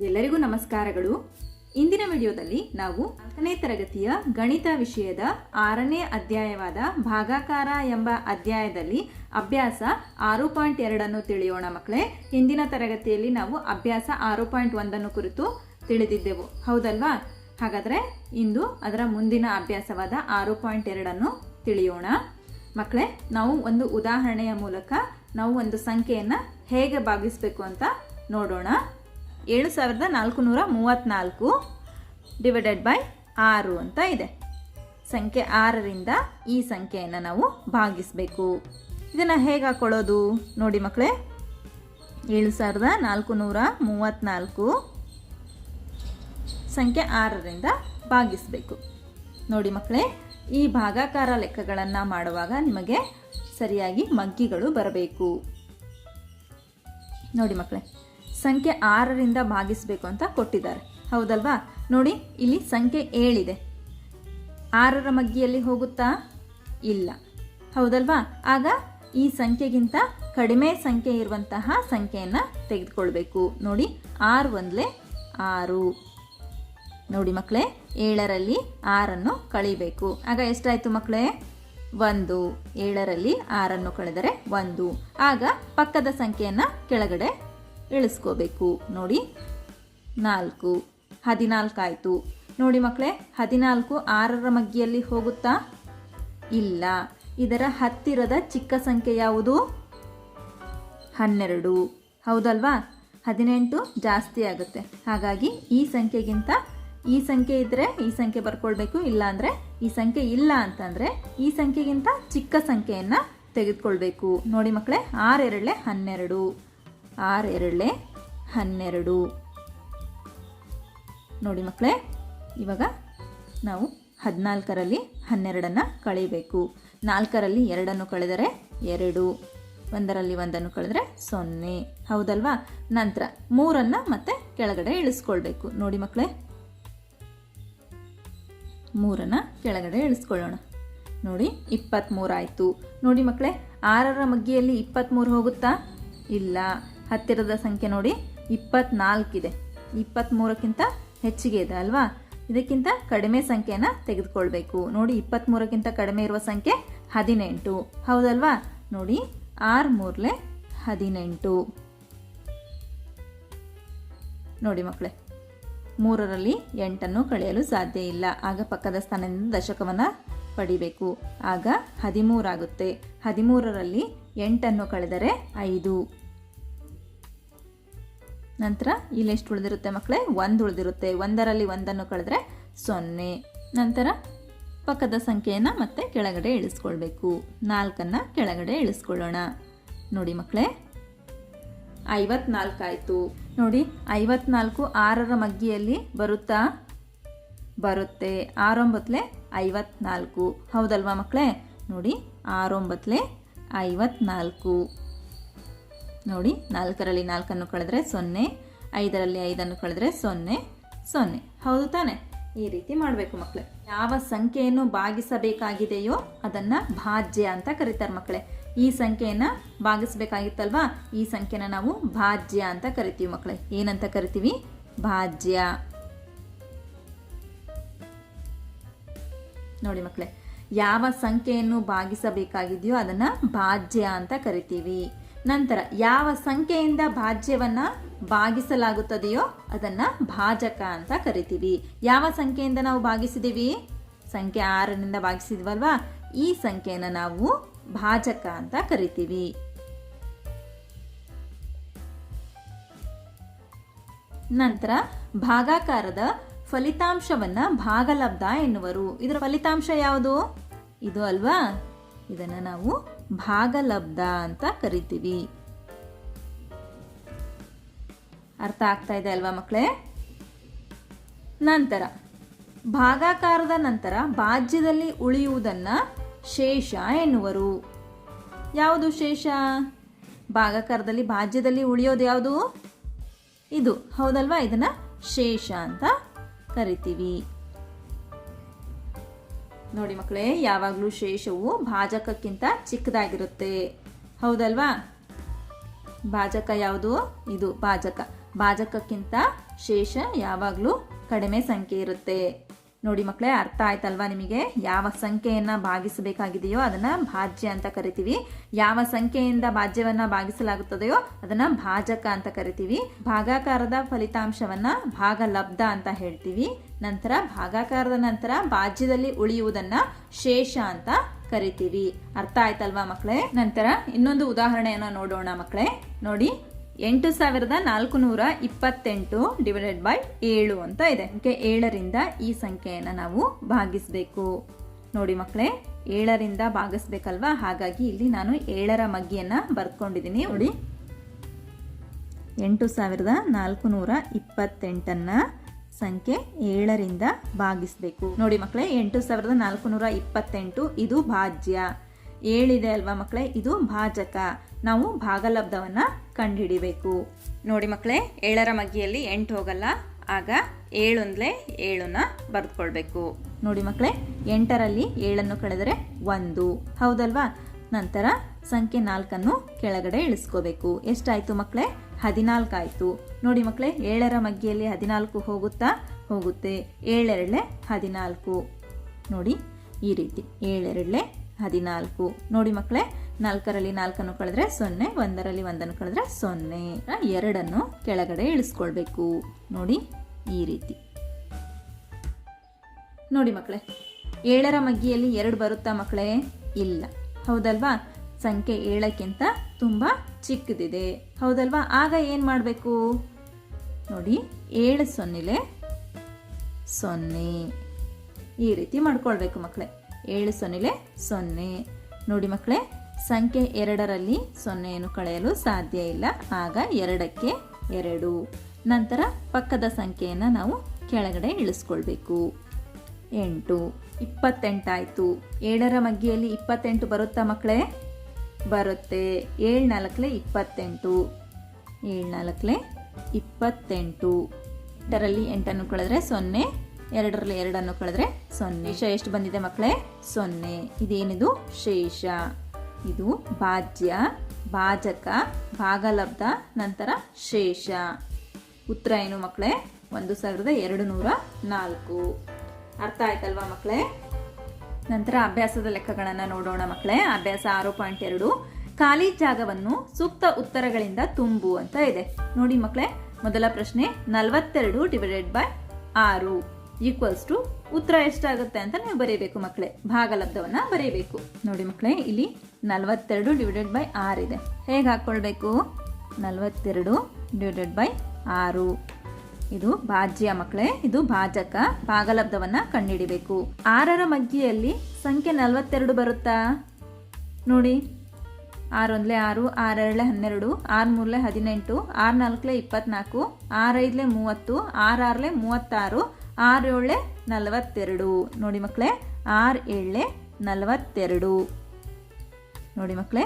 ಎಲ್ಲರಿಗೂ ನಮಸ್ಕಾರಗಳು. ಇಂದಿನ ವಿಡಿಯೋದಲ್ಲಿ ನಾವು ನಾಲ್ಕನೇ ತರಗತಿಯ ಗಣಿತ ವಿಷಯದ ಆರನೇ ಅಧ್ಯಾಯವಾದ ಭಾಗಾಕಾರ ಎಂಬ ಅಧ್ಯಾಯದಲ್ಲಿ ಅಭ್ಯಾಸ ಆರು ಪಾಯಿಂಟ್ ಎರಡನ್ನು ತಿಳಿಯೋಣ ಮಕ್ಕಳೇ. ಹಿಂದಿನ ತರಗತಿಯಲ್ಲಿ ನಾವು ಅಭ್ಯಾಸ ಆರು ಪಾಯಿಂಟ್ ಒಂದನ್ನು ಕುರಿತು ತಿಳಿದಿದ್ದೆವು. ಹೌದಲ್ವಾ? ಹಾಗಾದರೆ ಇಂದು ಅದರ ಮುಂದಿನ ಅಭ್ಯಾಸವಾದ ಆರು ಪಾಯಿಂಟ್ ಎರಡನ್ನು ತಿಳಿಯೋಣ. ಮಕ್ಕಳೇ, ನಾವು ಒಂದು ಉದಾಹರಣೆಯ ಮೂಲಕ ನಾವು ಒಂದು ಸಂಖ್ಯೆಯನ್ನು ಹೇಗೆ ಭಾಗಿಸಬೇಕು ಅಂತ ನೋಡೋಣ. ಏಳು ಸಾವಿರದ ನಾಲ್ಕು ನೂರ ಮೂವತ್ತ್ನಾಲ್ಕು ಡಿವೈಡೆಡ್ ಬೈ ಆರು ಅಂತ ಇದೆ. ಸಂಖ್ಯೆ ಆರರಿಂದ ಈ ಸಂಖ್ಯೆಯನ್ನು ನಾವು ಭಾಗಿಸಬೇಕು. ಇದನ್ನು ಹೇಗೆ ಹಾಕ್ಕೊಳ್ಳೋದು ನೋಡಿ ಮಕ್ಕಳೇ ಏಳು ಸಾವಿರದ ನಾಲ್ಕು ನೂರ ಮೂವತ್ತ್ನಾಲ್ಕು ಸಂಖ್ಯೆ ಆರರಿಂದ ಭಾಗಿಸಬೇಕು. ನೋಡಿ ಮಕ್ಕಳೇ ಈ ಭಾಗಾಕಾರ ಲೆಕ್ಕಗಳನ್ನು ಮಾಡುವಾಗ ನಿಮಗೆ ಸರಿಯಾಗಿ ಮಗ್ಗಿಗಳು ಬರಬೇಕು. ನೋಡಿ ಮಕ್ಕಳೇ ಸಂಖ್ಯೆ ಆರರಿಂದ ಭಾಗಿಸಬೇಕು ಅಂತ ಕೊಟ್ಟಿದ್ದಾರೆ. ಹೌದಲ್ವಾ? ನೋಡಿ, ಇಲ್ಲಿ ಸಂಖ್ಯೆ ಏಳಿದೆ. ಆರರ ಮಗ್ಗಿಯಲ್ಲಿ ಹೋಗುತ್ತಾ? ಇಲ್ಲ. ಹೌದಲ್ವಾ? ಆಗ ಈ ಸಂಖ್ಯೆಗಿಂತ ಕಡಿಮೆ ಸಂಖ್ಯೆ ಇರುವಂತಹ ಸಂಖ್ಯೆಯನ್ನು ತೆಗೆದುಕೊಳ್ಬೇಕು. ನೋಡಿ, ಆರು ಒಂದಲೇ ಆರು. ನೋಡಿ ಮಕ್ಕಳೇ ಏಳರಲ್ಲಿ ಆರನ್ನು ಕಳಿಬೇಕು. ಆಗ ಎಷ್ಟಾಯಿತು ಮಕ್ಕಳೇ ಒಂದು. ಏಳರಲ್ಲಿ ಆರನ್ನು ಕಳೆದರೆ ಒಂದು. ಆಗ ಪಕ್ಕದ ಸಂಖ್ಯೆಯನ್ನು ಕೆಳಗಡೆ ಇಳಿಸ್ಕೋಬೇಕು. ನೋಡಿ, ನಾಲ್ಕು. ಹದಿನಾಲ್ಕು ಆಯಿತು. ನೋಡಿ ಮಕ್ಕಳೇ, ಹದಿನಾಲ್ಕು ಆರರ ಮಗ್ಗಿಯಲ್ಲಿ ಹೋಗುತ್ತಾ? ಇಲ್ಲ. ಇದರ ಹತ್ತಿರದ ಚಿಕ್ಕ ಸಂಖ್ಯೆ ಯಾವುದು? ಹನ್ನೆರಡು. ಹೌದಲ್ವಾ? ಹದಿನೆಂಟು ಜಾಸ್ತಿ ಆಗುತ್ತೆ. ಹಾಗಾಗಿ ಈ ಸಂಖ್ಯೆಗಿಂತ ಈ ಸಂಖ್ಯೆ ಇದ್ದರೆ ಈ ಸಂಖ್ಯೆ ಬರ್ಕೊಳ್ಬೇಕು ಇಲ್ಲ ಅಂದರೆ ಈ ಸಂಖ್ಯೆ ಇಲ್ಲ ಅಂತಂದರೆ ಈ ಸಂಖ್ಯೆಗಿಂತ ಚಿಕ್ಕ ಸಂಖ್ಯೆಯನ್ನು ತೆಗೆದುಕೊಳ್ಬೇಕು. ನೋಡಿ ಮಕ್ಕಳೇ ಆರೆರಡಲೆ ಹನ್ನೆರಡು. ಆರೆರಡಲೆ ಹನ್ನೆರಡು. ನೋಡಿ ಮಕ್ಕಳೇ ಇವಾಗ ನಾವು ಹದಿನಾಲ್ಕರಲ್ಲಿ ಹನ್ನೆರಡನ್ನು ಕಳೀಬೇಕು. ನಾಲ್ಕರಲ್ಲಿ ಎರಡನ್ನು ಕಳೆದರೆ ಎರಡು, ಒಂದರಲ್ಲಿ ಒಂದನ್ನು ಕಳೆದರೆ ಸೊನ್ನೆ. ಹೌದಲ್ವಾ? ನಂತರ ಮೂರನ್ನು ಮತ್ತೆ ಕೆಳಗಡೆ ಇಳಿಸ್ಕೊಳ್ಬೇಕು. ನೋಡಿ ಮಕ್ಕಳೇ ಮೂರನ್ನು ಕೆಳಗಡೆ ಇಳಿಸ್ಕೊಳ್ಳೋಣ. ನೋಡಿ ಇಪ್ಪತ್ತ್ಮೂರಾಯಿತು ನೋಡಿ ಮಕ್ಕಳೇ ಆರರ ಮಗ್ಗಿಯಲ್ಲಿ ಇಪ್ಪತ್ತ್ಮೂರು ಹೋಗುತ್ತಾ? ಇಲ್ಲ. ಹತ್ತಿರದ ಸಂಖ್ಯೆ ನೋಡಿ ಇಪ್ಪತ್ನಾಲ್ಕಿದೆ. ಇಪ್ಪತ್ತ್ಮೂರಕ್ಕಿಂತ ಹೆಚ್ಚಿಗೆ ಇದೆ ಅಲ್ವಾ? ಇದಕ್ಕಿಂತ ಕಡಿಮೆ ಸಂಖ್ಯೆನ ತೆಗೆದುಕೊಳ್ಬೇಕು. ನೋಡಿ ಇಪ್ಪತ್ತ್ಮೂರಕ್ಕಿಂತ ಕಡಿಮೆ ಇರುವ ಸಂಖ್ಯೆ ಹದಿನೆಂಟು. ಹೌದಲ್ವಾ? ನೋಡಿ ಆರು ಮೂರ್ಲೆ ಹದಿನೆಂಟು. ನೋಡಿ ಮಕ್ಕಳೇ, ಮೂರರಲ್ಲಿ ಎಂಟನ್ನು ಕಳೆಯಲು ಸಾಧ್ಯ ಇಲ್ಲ. ಆಗ ಪಕ್ಕದ ಸ್ಥಾನದಿಂದ ದಶಕವನ್ನು ಪಡಿಬೇಕು. ಆಗ ಹದಿಮೂರಾಗುತ್ತೆ. ಹದಿಮೂರರಲ್ಲಿ ಎಂಟನ್ನು ಕಳೆದರೆ ಐದು. ನಂತರ ಇಲ್ಲಿ ಎಷ್ಟು ಉಳಿದಿರುತ್ತೆ ಮಕ್ಕಳೇ? ಒಂದು ಉಳಿದಿರುತ್ತೆ. ಒಂದರಲ್ಲಿ ಒಂದನ್ನು ಕಳೆದ್ರೆ ಸೊನ್ನೆ. ನಂತರ ಪಕ್ಕದ ಸಂಖ್ಯೆಯನ್ನು ಮತ್ತೆ ಕೆಳಗಡೆ ಇಳಿಸ್ಕೊಳ್ಬೇಕು. ನಾಲ್ಕನ್ನು ಕೆಳಗಡೆ ಇಳಿಸ್ಕೊಳ್ಳೋಣ. ನೋಡಿ ಮಕ್ಕಳೇ. ಐವತ್ನಾಲ್ಕಾಯಿತು ನೋಡಿ, ಐವತ್ನಾಲ್ಕು ಆರರ ಮಗ್ಗಿಯಲ್ಲಿ ಬರುತ್ತಾ? ಬರುತ್ತೆ. ಆರೊಂಬತ್ತಲೆ ಐವತ್ನಾಲ್ಕು. ಹೌದಲ್ವಾ ಮಕ್ಕಳೇ? ನೋಡಿ ಆರೊಂಬತ್ತಲೆ ಐವತ್ನಾಲ್ಕು. ನೋಡಿ, ನಾಲ್ಕರಲ್ಲಿ ನಾಲ್ಕನ್ನು ಕಳೆದ್ರೆ ಸೊನ್ನೆ, ಐದರಲ್ಲಿ ಐದನ್ನು ಕಳೆದ್ರೆ ಸೊನ್ನೆ ಸೊನ್ನೆ. ಹೌದು ತಾನೆ? ಈ ರೀತಿ ಮಾಡಬೇಕು ಮಕ್ಕಳೇ ಯಾವ ಸಂಖ್ಯೆಯನ್ನು ಭಾಗಿಸಬೇಕಾಗಿದೆಯೋ ಅದನ್ನು ಭಾಜ್ಯ ಅಂತ ಕರೀತಾರೆ ಮಕ್ಕಳೇ ಈ ಸಂಖ್ಯೆಯನ್ನು ಭಾಗಿಸಬೇಕಾಗಿತ್ತಲ್ವಾ? ಈ ಸಂಖ್ಯೆನ ನಾವು ಭಾಜ್ಯ ಅಂತ ಕರಿತೀವಿ ಮಕ್ಕಳೇ ಏನಂತ ಕರಿತೀವಿ? ಭಾಜ್ಯ. ನೋಡಿ ಮಕ್ಕಳೇ ಯಾವ ಸಂಖ್ಯೆಯನ್ನು ಭಾಗಿಸಬೇಕಾಗಿದೆಯೋ ಅದನ್ನು ಭಾಜ್ಯ ಅಂತ ಕರಿತೀವಿ. ನಂತರ ಯಾವ ಸಂಖ್ಯೆಯಿಂದ ಭಾಜ್ಯವನ್ನ ಭಾಗಿಸಲಾಗುತ್ತದೆಯೋ ಅದನ್ನ ಭಾಜಕ ಅಂತ ಕರಿತೀವಿ. ಯಾವ ಸಂಖ್ಯೆಯಿಂದ ನಾವು ಭಾಗಿಸಿದೀವಿ? ಸಂಖ್ಯೆ ಆರರಿಂದ ಭಾಗಿಸಿದ್ವಲ್ವಾ? ಈ ಸಂಖ್ಯೆಯನ್ನು ನಾವು ಭಾಜಕ ಅಂತ ಕರಿತೀವಿ. ನಂತರ ಭಾಗಾಕಾರದ ಫಲಿತಾಂಶವನ್ನ ಭಾಗಲಬ್ಧ ಎನ್ನುವರು. ಇದರ ಫಲಿತಾಂಶ ಯಾವುದು? ಇದು ಅಲ್ವಾ? ಇದನ್ನು ನಾವು ಭಾಗಲಬ್ಧ ಅಂತ ಕರಿತೀವಿ. ಅರ್ಥ ಆಗ್ತಾ ಇದೆ ಅಲ್ವಾ ಮಕ್ಕಳೇ ನಂತರ, ಭಾಗಾಕಾರದ ನಂತರ ಭಾಜ್ಯದಲ್ಲಿ ಉಳಿಯುವುದನ್ನ ಶೇಷ ಎನ್ನುವರು. ಯಾವುದು ಶೇಷ? ಭಾಗಾಕಾರದಲ್ಲಿ ಭಾಜ್ಯದಲ್ಲಿ ಉಳಿಯೋದು ಯಾವುದು? ಇದು. ಹೌದಲ್ವಾ? ಇದನ್ನ ಶೇಷ ಅಂತ ಕರಿತೀವಿ. ನೋಡಿ ಮಕ್ಕಳೇ, ಯಾವಾಗಲೂ ಶೇಷವು ಭಾಜಕಕ್ಕಿಂತ ಚಿಕ್ಕದಾಗಿರುತ್ತೆ. ಹೌದಲ್ವಾ? ಭಾಜಕ ಯಾವುದು? ಇದು ಭಾಜಕ. ಭಾಜಕಕ್ಕಿಂತ ಶೇಷ ಯಾವಾಗಲೂ ಕಡಿಮೆ ಸಂಖ್ಯೆ ಇರುತ್ತೆ. ನೋಡಿ ಮಕ್ಕಳೇ, ಅರ್ಥ ಆಯ್ತಲ್ವಾ ನಿಮಗೆ? ಯಾವ ಸಂಖ್ಯೆಯನ್ನು ಭಾಗಿಸಬೇಕಾಗಿದೆಯೋ ಅದನ್ನ ಭಾಜ್ಯ ಅಂತ ಕರಿತೀವಿ. ಯಾವ ಸಂಖ್ಯೆಯಿಂದ ಭಾಜ್ಯವನ್ನು ಭಾಗಿಸಲಾಗುತ್ತದೆಯೋ ಅದನ್ನ ಭಾಜಕ ಅಂತ ಕರಿತೀವಿ. ಭಾಗಾಕಾರದ ಫಲಿತಾಂಶವನ್ನ ಭಾಗಲಬ್ಧ ಅಂತ ಹೇಳ್ತೀವಿ. ನಂತರ ಭಾಗಾಕಾರದ ನಂತರ ಬಾಜ್ಯದಲ್ಲಿ ಉಳಿಯುವುದನ್ನ ಶೇಷ ಅಂತ ಕರಿತೀವಿ. ಅರ್ಥ ಆಯ್ತಲ್ವಾ ಮಕ್ಕಳೇ ನಂತರ ಇನ್ನೊಂದು ಉದಾಹರಣೆಯನ್ನ ನೋಡೋಣ ಮಕ್ಕಳೇ ನೋಡಿ, ಎಂಟು ಸಾವಿರದ ನಾಲ್ಕು ನೂರ ಇಪ್ಪತ್ತೆಂಟು ಡಿವೈಡೆಡ್ ಬೈ ಏಳು ಅಂತ ಇದೆ. ಸಂಖ್ಯೆ ಏಳರಿಂದ ಈ ಸಂಖ್ಯೆಯನ್ನು ನಾವು ಭಾಗಿಸಬೇಕು. ನೋಡಿ ಮಕ್ಕಳೇ ಏಳರಿಂದ ಭಾಗಿಸ್ಬೇಕಲ್ವಾ? ಹಾಗಾಗಿ ಇಲ್ಲಿ ನಾನು ಏಳರ ಮಗ್ಗಿಯನ್ನ ಬರ್ಕೊಂಡಿದ್ದೀನಿ. ನೋಡಿ, ಎಂಟು ಸಾವಿರದ ನಾಲ್ಕು ನೂರ ಇಪ್ಪತ್ತೆಂಟನ್ನ ಸಂಖ್ಯೆ ಏಳರಿಂದ ಭಾಗಿಸಬೇಕು. ನೋಡಿ ಮಕ್ಕಳೇ, ಎಂಟು ಸಾವಿರದ ನಾಲ್ಕು ನೂರ ಇಪ್ಪತ್ತೆಂಟು ಇದು ಭಾಜ್ಯ. ಏಳಿದೆ ಅಲ್ವಾ ಮಕ್ಕಳೇ, ಇದು ಭಾಜಕ. ನಾವು ಭಾಗಲಬ್ಧವನ್ನ ಕಂಡುಹಿಡಿಬೇಕು. ನೋಡಿ ಮಕ್ಕಳೇ, ಏಳರ ಮಗ್ಗಿಯಲ್ಲಿ ಎಂಟು ಹೋಗಲ್ಲ, ಆಗ ಏಳೊಂದ್ಲೆ ಏಳನ್ನ ಬರೆದುಕೊಳ್ಬೇಕು. ನೋಡಿ ಮಕ್ಕಳೇ, ಎಂಟರಲ್ಲಿ ಏಳನ್ನು ಕಳೆದರೆ ಒಂದು. ಹೌದಲ್ವಾ? ನಂತರ ಸಂಖ್ಯೆ ನಾಲ್ಕನ್ನು ಕೆಳಗಡೆ ಇಳಿಸ್ಕೋಬೇಕು. ಎಷ್ಟಾಯ್ತು ಮಕ್ಕಳೇ ಹದಿನಾಲ್ಕು ಆಯ್ತು ನೋಡಿ ಮಕ್ಕಳೇ ಏಳರ ಮಗ್ಗಿಯಲ್ಲಿ ಹದಿನಾಲ್ಕು ಹೋಗುತ್ತಾ? ಹೋಗುತ್ತೆ. ಏಳೆರಡ್ಲೆ ಹದಿನಾಲ್ಕು. ನೋಡಿ, ಈ ರೀತಿ. ಏಳೆರಡ್ಲೆ ಹದಿನಾಲ್ಕು. ನೋಡಿ ಮಕ್ಕಳೇ ನಾಲ್ಕರಲ್ಲಿ ನಾಲ್ಕನ್ನು ಕಳೆದ್ರೆ ಸೊನ್ನೆ, ಒಂದರಲ್ಲಿ ಒಂದನ್ನು ಕಳೆದ್ರೆ ಸೊನ್ನೆ. ಎರಡನ್ನು ಕೆಳಗಡೆ ಇಳಿಸ್ಕೊಳ್ಬೇಕು. ನೋಡಿ, ಈ ರೀತಿ. ನೋಡಿ ಮಕ್ಕಳೇ ಏಳರ ಮಗ್ಗಿಯಲ್ಲಿ ಎರಡು ಬರುತ್ತಾ ಮಕ್ಕಳೇ ಇಲ್ಲ. ಹೌದಲ್ವಾ? ಸಂಖ್ಯೆ ಏಳಕ್ಕಿಂತ ತುಂಬ ಚಿಕ್ಕದಿದೆ. ಹೌದಲ್ವಾ? ಆಗ ಏನು ಮಾಡಬೇಕು? ನೋಡಿ, ಏಳು ಸೊನ್ನೆಲೆ ಸೊನ್ನೆ. ಈ ರೀತಿ ಮಾಡ್ಕೊಳ್ಬೇಕು ಮಕ್ಕಳೇ ಏಳು ಸೊನ್ನೆಲೆ ಸೊನ್ನೆ. ನೋಡಿ ಮಕ್ಕಳೇ ಸಂಖ್ಯೆ ಎರಡರಲ್ಲಿ ಸೊನ್ನೆಯನ್ನು ಕಳೆಯಲು ಸಾಧ್ಯ ಇಲ್ಲ. ಆಗ ಎರಡಕ್ಕೆ ಎರಡು. ನಂತರ ಪಕ್ಕದ ಸಂಖ್ಯೆಯನ್ನು ನಾವು ಕೆಳಗಡೆ ಇಳಿಸ್ಕೊಳ್ಬೇಕು. ಎಂಟು. ಇಪ್ಪತ್ತೆಂಟಾಯಿತು. ಏಳರ ಮಗ್ಗಿಯಲ್ಲಿ ಇಪ್ಪತ್ತೆಂಟು ಬರುತ್ತಾ ಮಕ್ಕಳೇ ಬರುತ್ತೆ. ಏಳು ನಾಲ್ಕಲೆ ಇಪ್ಪತ್ತೆಂಟು. ಏಳು ನಾಲ್ಕಲೆ ಇಪ್ಪತ್ತೆಂಟು ಎಂಟರಲ್ಲಿ ಎಂಟನ್ನು ಕಳೆದ್ರೆ ಸೊನ್ನೆ, ಎರಡರಲ್ಲಿ ಎರಡನ್ನು ಕಳೆದ್ರೆ ಸೊನ್ನೆ. ಶೇಷ ಎಷ್ಟು ಬಂದಿದೆ ಮಕ್ಕಳೇ? ಸೊನ್ನೆ. ಇದೇನಿದು? ಶೇಷ. ಇದು ಭಾಜ್ಯ, ಭಾಜಕ, ಭಾಗಲಬ್ಧ, ನಂತರ ಶೇಷ. ಉತ್ತರ ಏನು ಮಕ್ಕಳೇ? ಒಂದು ಸಾವಿರದ ಎರಡು ನೂರ ನಾಲ್ಕು. ಅರ್ಥ ಆಯ್ತಲ್ವಾ ಮಕ್ಕಳೇ? ನಂತರ ಅಭ್ಯಾಸದ ಲೆಕ್ಕಗಳನ್ನು ನೋಡೋಣ ಮಕ್ಕಳೇ. ಅಭ್ಯಾಸ ಆರು ಪಾಯಿಂಟ್ ಎರಡು. ಖಾಲಿ ಜಾಗವನ್ನು ಸೂಕ್ತ ಉತ್ತರಗಳಿಂದ ತುಂಬು ಅಂತ ಇದೆ. ನೋಡಿ ಮಕ್ಕಳೇ, ಮೊದಲ ಪ್ರಶ್ನೆ ನಲವತ್ತೆರಡು ಡಿವೈಡೆಡ್ ಬೈ ಆರು ಈಕ್ವಲ್ಸ್ ಟು ಉತ್ತರ ಎಷ್ಟಾಗುತ್ತೆ ಅಂತ ನೀವು ಬರೀಬೇಕು ಮಕ್ಕಳೇ. ಭಾಗಲಬ್ಧವನ್ನ ಬರೀಬೇಕು. ನೋಡಿ ಮಕ್ಕಳೇ, ಇಲ್ಲಿ ನಲವತ್ತೆರಡು ಡಿವೈಡೆಡ್ ಬೈ ಆರು ಇದೆ. ಹೇಗೆ ಹಾಕ್ಕೊಳ್ಬೇಕು? ನಲವತ್ತೆರಡು ಡಿವೈಡೆಡ್ ಬೈ ಆರು. ಇದು ಭಾಜ್ಯ ಮಕ್ಕಳೇ, ಇದು ಭಾಜಕ. ಭಾಗಲಬ್ಧವನ್ನ ಕಂಡುಹಿಡಿಬೇಕು ಆರರ ಮಗ್ಗಿಯಲ್ಲಿ ಸಂಖ್ಯೆ ನಲವತ್ತೆರಡು ಬರುತ್ತಾ? ನೋಡಿ, ಆರೊಂದ್ಲೆ ಆರು ಆರೆರಡ್ಲೆ ಹನ್ನೆರಡು ಆರು ಮೂರಲೆ ಹದಿನೆಂಟು ಆರು ನಾಲ್ಕಲೆ ಇಪ್ಪತ್ನಾಲ್ಕು, ಆರೈದ್ಲೆ ಮೂವತ್ತು ಆರಾರಲೆ ಮೂವತ್ತಾರು ಆರು ಏಳೆ ನಲವತ್ತೆರಡು. ನೋಡಿ ಮಕ್ಕಳೇ ಆರು ಏಳೆ ನಲವತ್ತೆರಡು. ನೋಡಿ ಮಕ್ಕಳೇ,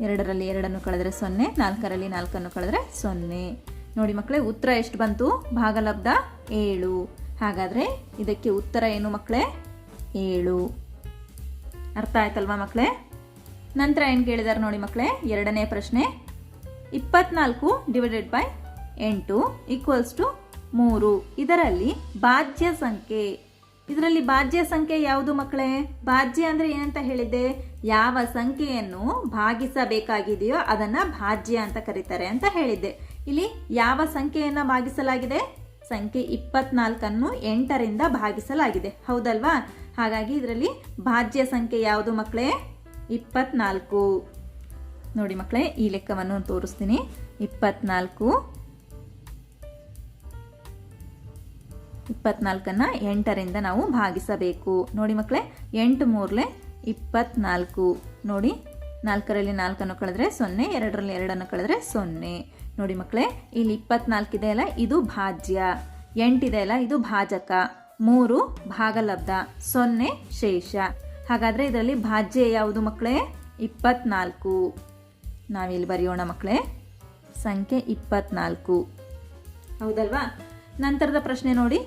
ಎರಡರಲ್ಲಿ ಎರಡನ್ನು ಕಳೆದರೆ ಸೊನ್ನೆ, ನಾಲ್ಕರಲ್ಲಿ ನಾಲ್ಕನ್ನು ಕಳೆದರೆ ಸೊನ್ನೆ. ನೋಡಿ ಮಕ್ಕಳೇ, ಉತ್ತರ ಎಷ್ಟು ಬಂತು? ಭಾಗಲಬ್ಧ ಏಳು. ಹಾಗಾದರೆ ಇದಕ್ಕೆ ಉತ್ತರ ಏನು ಮಕ್ಕಳೇ? ಏಳು. ಅರ್ಥ ಆಯ್ತಲ್ವಾ ಮಕ್ಕಳೇ? ನಂತರ ಏನು ಕೇಳಿದ್ದಾರೆ ನೋಡಿ ಮಕ್ಕಳೇ? ಎರಡನೇ ಪ್ರಶ್ನೆ. ಇಪ್ಪತ್ನಾಲ್ಕು ಡಿವೈಡೆಡ್ ಬೈ ಎಂಟು ಈಕ್ವಲ್ಸ್ ಟು ಮೂರು. ಇದರಲ್ಲಿ ಬಾಜ್ಯ ಸಂಖ್ಯೆ. ಇದರಲ್ಲಿ ಬಾಜ್ಯ ಸಂಖ್ಯೆ ಯಾವುದು ಮಕ್ಕಳೇ? ಬಾಜ್ಯ ಅಂದರೆ ಏನಂತ ಹೇಳಿದ್ದೆ? ಯಾವ ಸಂಖ್ಯೆಯನ್ನು ಭಾಗಿಸಬೇಕಾಗಿದೆಯೋ ಅದನ್ನು ಭಾಜ್ಯ ಅಂತ ಕರೀತಾರೆ ಅಂತ ಹೇಳಿದ್ದೆ. ಇಲ್ಲಿ ಯಾವ ಸಂಖ್ಯೆಯನ್ನು ಭಾಗಿಸಲಾಗಿದೆ? ಸಂಖ್ಯೆ ಇಪ್ಪತ್ನಾಲ್ಕನ್ನು ಎಂಟರಿಂದ ಭಾಗಿಸಲಾಗಿದೆ. ಹೌದಲ್ವಾ? ಹಾಗಾಗಿ ಇದರಲ್ಲಿ ಭಾಜ್ಯ ಸಂಖ್ಯೆ ಯಾವುದು ಮಕ್ಕಳೇ? ಇಪ್ಪತ್ನಾಲ್ಕು. ನೋಡಿ ಮಕ್ಕಳೇ, ಈ ಲೆಕ್ಕವನ್ನು ತೋರಿಸ್ತೀನಿ. ಇಪ್ಪತ್ನಾಲ್ಕು. ಇಪ್ಪತ್ನಾಲ್ಕನ್ನ ಎಂಟರಿಂದ ನಾವು ಭಾಗಿಸಬೇಕು. ನೋಡಿ ಮಕ್ಕಳೇ, ಎಂಟು ಮೂರ್ಲೆ ಇಪ್ಪತ್ನಾಲ್ಕು. ನೋಡಿ, ನಾಲ್ಕರಲ್ಲಿ ನಾಲ್ಕನ್ನು ಕಳೆದ್ರೆ ಸೊನ್ನೆ, ಎರಡರಲ್ಲಿ ಎರಡನ್ನು ಕಳೆದ್ರೆ ಸೊನ್ನೆ. ನೋಡಿ ಮಕ್ಕಳೇ, ಇಲ್ಲಿ ಇಪ್ಪತ್ನಾಲ್ಕು ಇದೆ ಅಲ್ಲ, ಇದು ಭಾಜ್ಯ. ಎಂಟಿದೆ ಅಲ್ಲ, ಇದು ಭಾಜಕ. ಮೂರು, ಭಾಗಲಬ್ಧ. ಸೊನ್ನೆ, ಶೇಷ. ಹಾಗಾದರೆ ಇದರಲ್ಲಿ ಭಾಜ್ಯ ಯಾವುದು ಮಕ್ಕಳೇ? ಇಪ್ಪತ್ನಾಲ್ಕು. ನಾವಿಲ್ಲಿ ಬರೆಯೋಣ ಮಕ್ಕಳೇ. ಸಂಖ್ಯೆ ಇಪ್ಪತ್ನಾಲ್ಕು. ಹೌದಲ್ವಾ? ನಂತರದ ಪ್ರಶ್ನೆ ನೋಡಿ.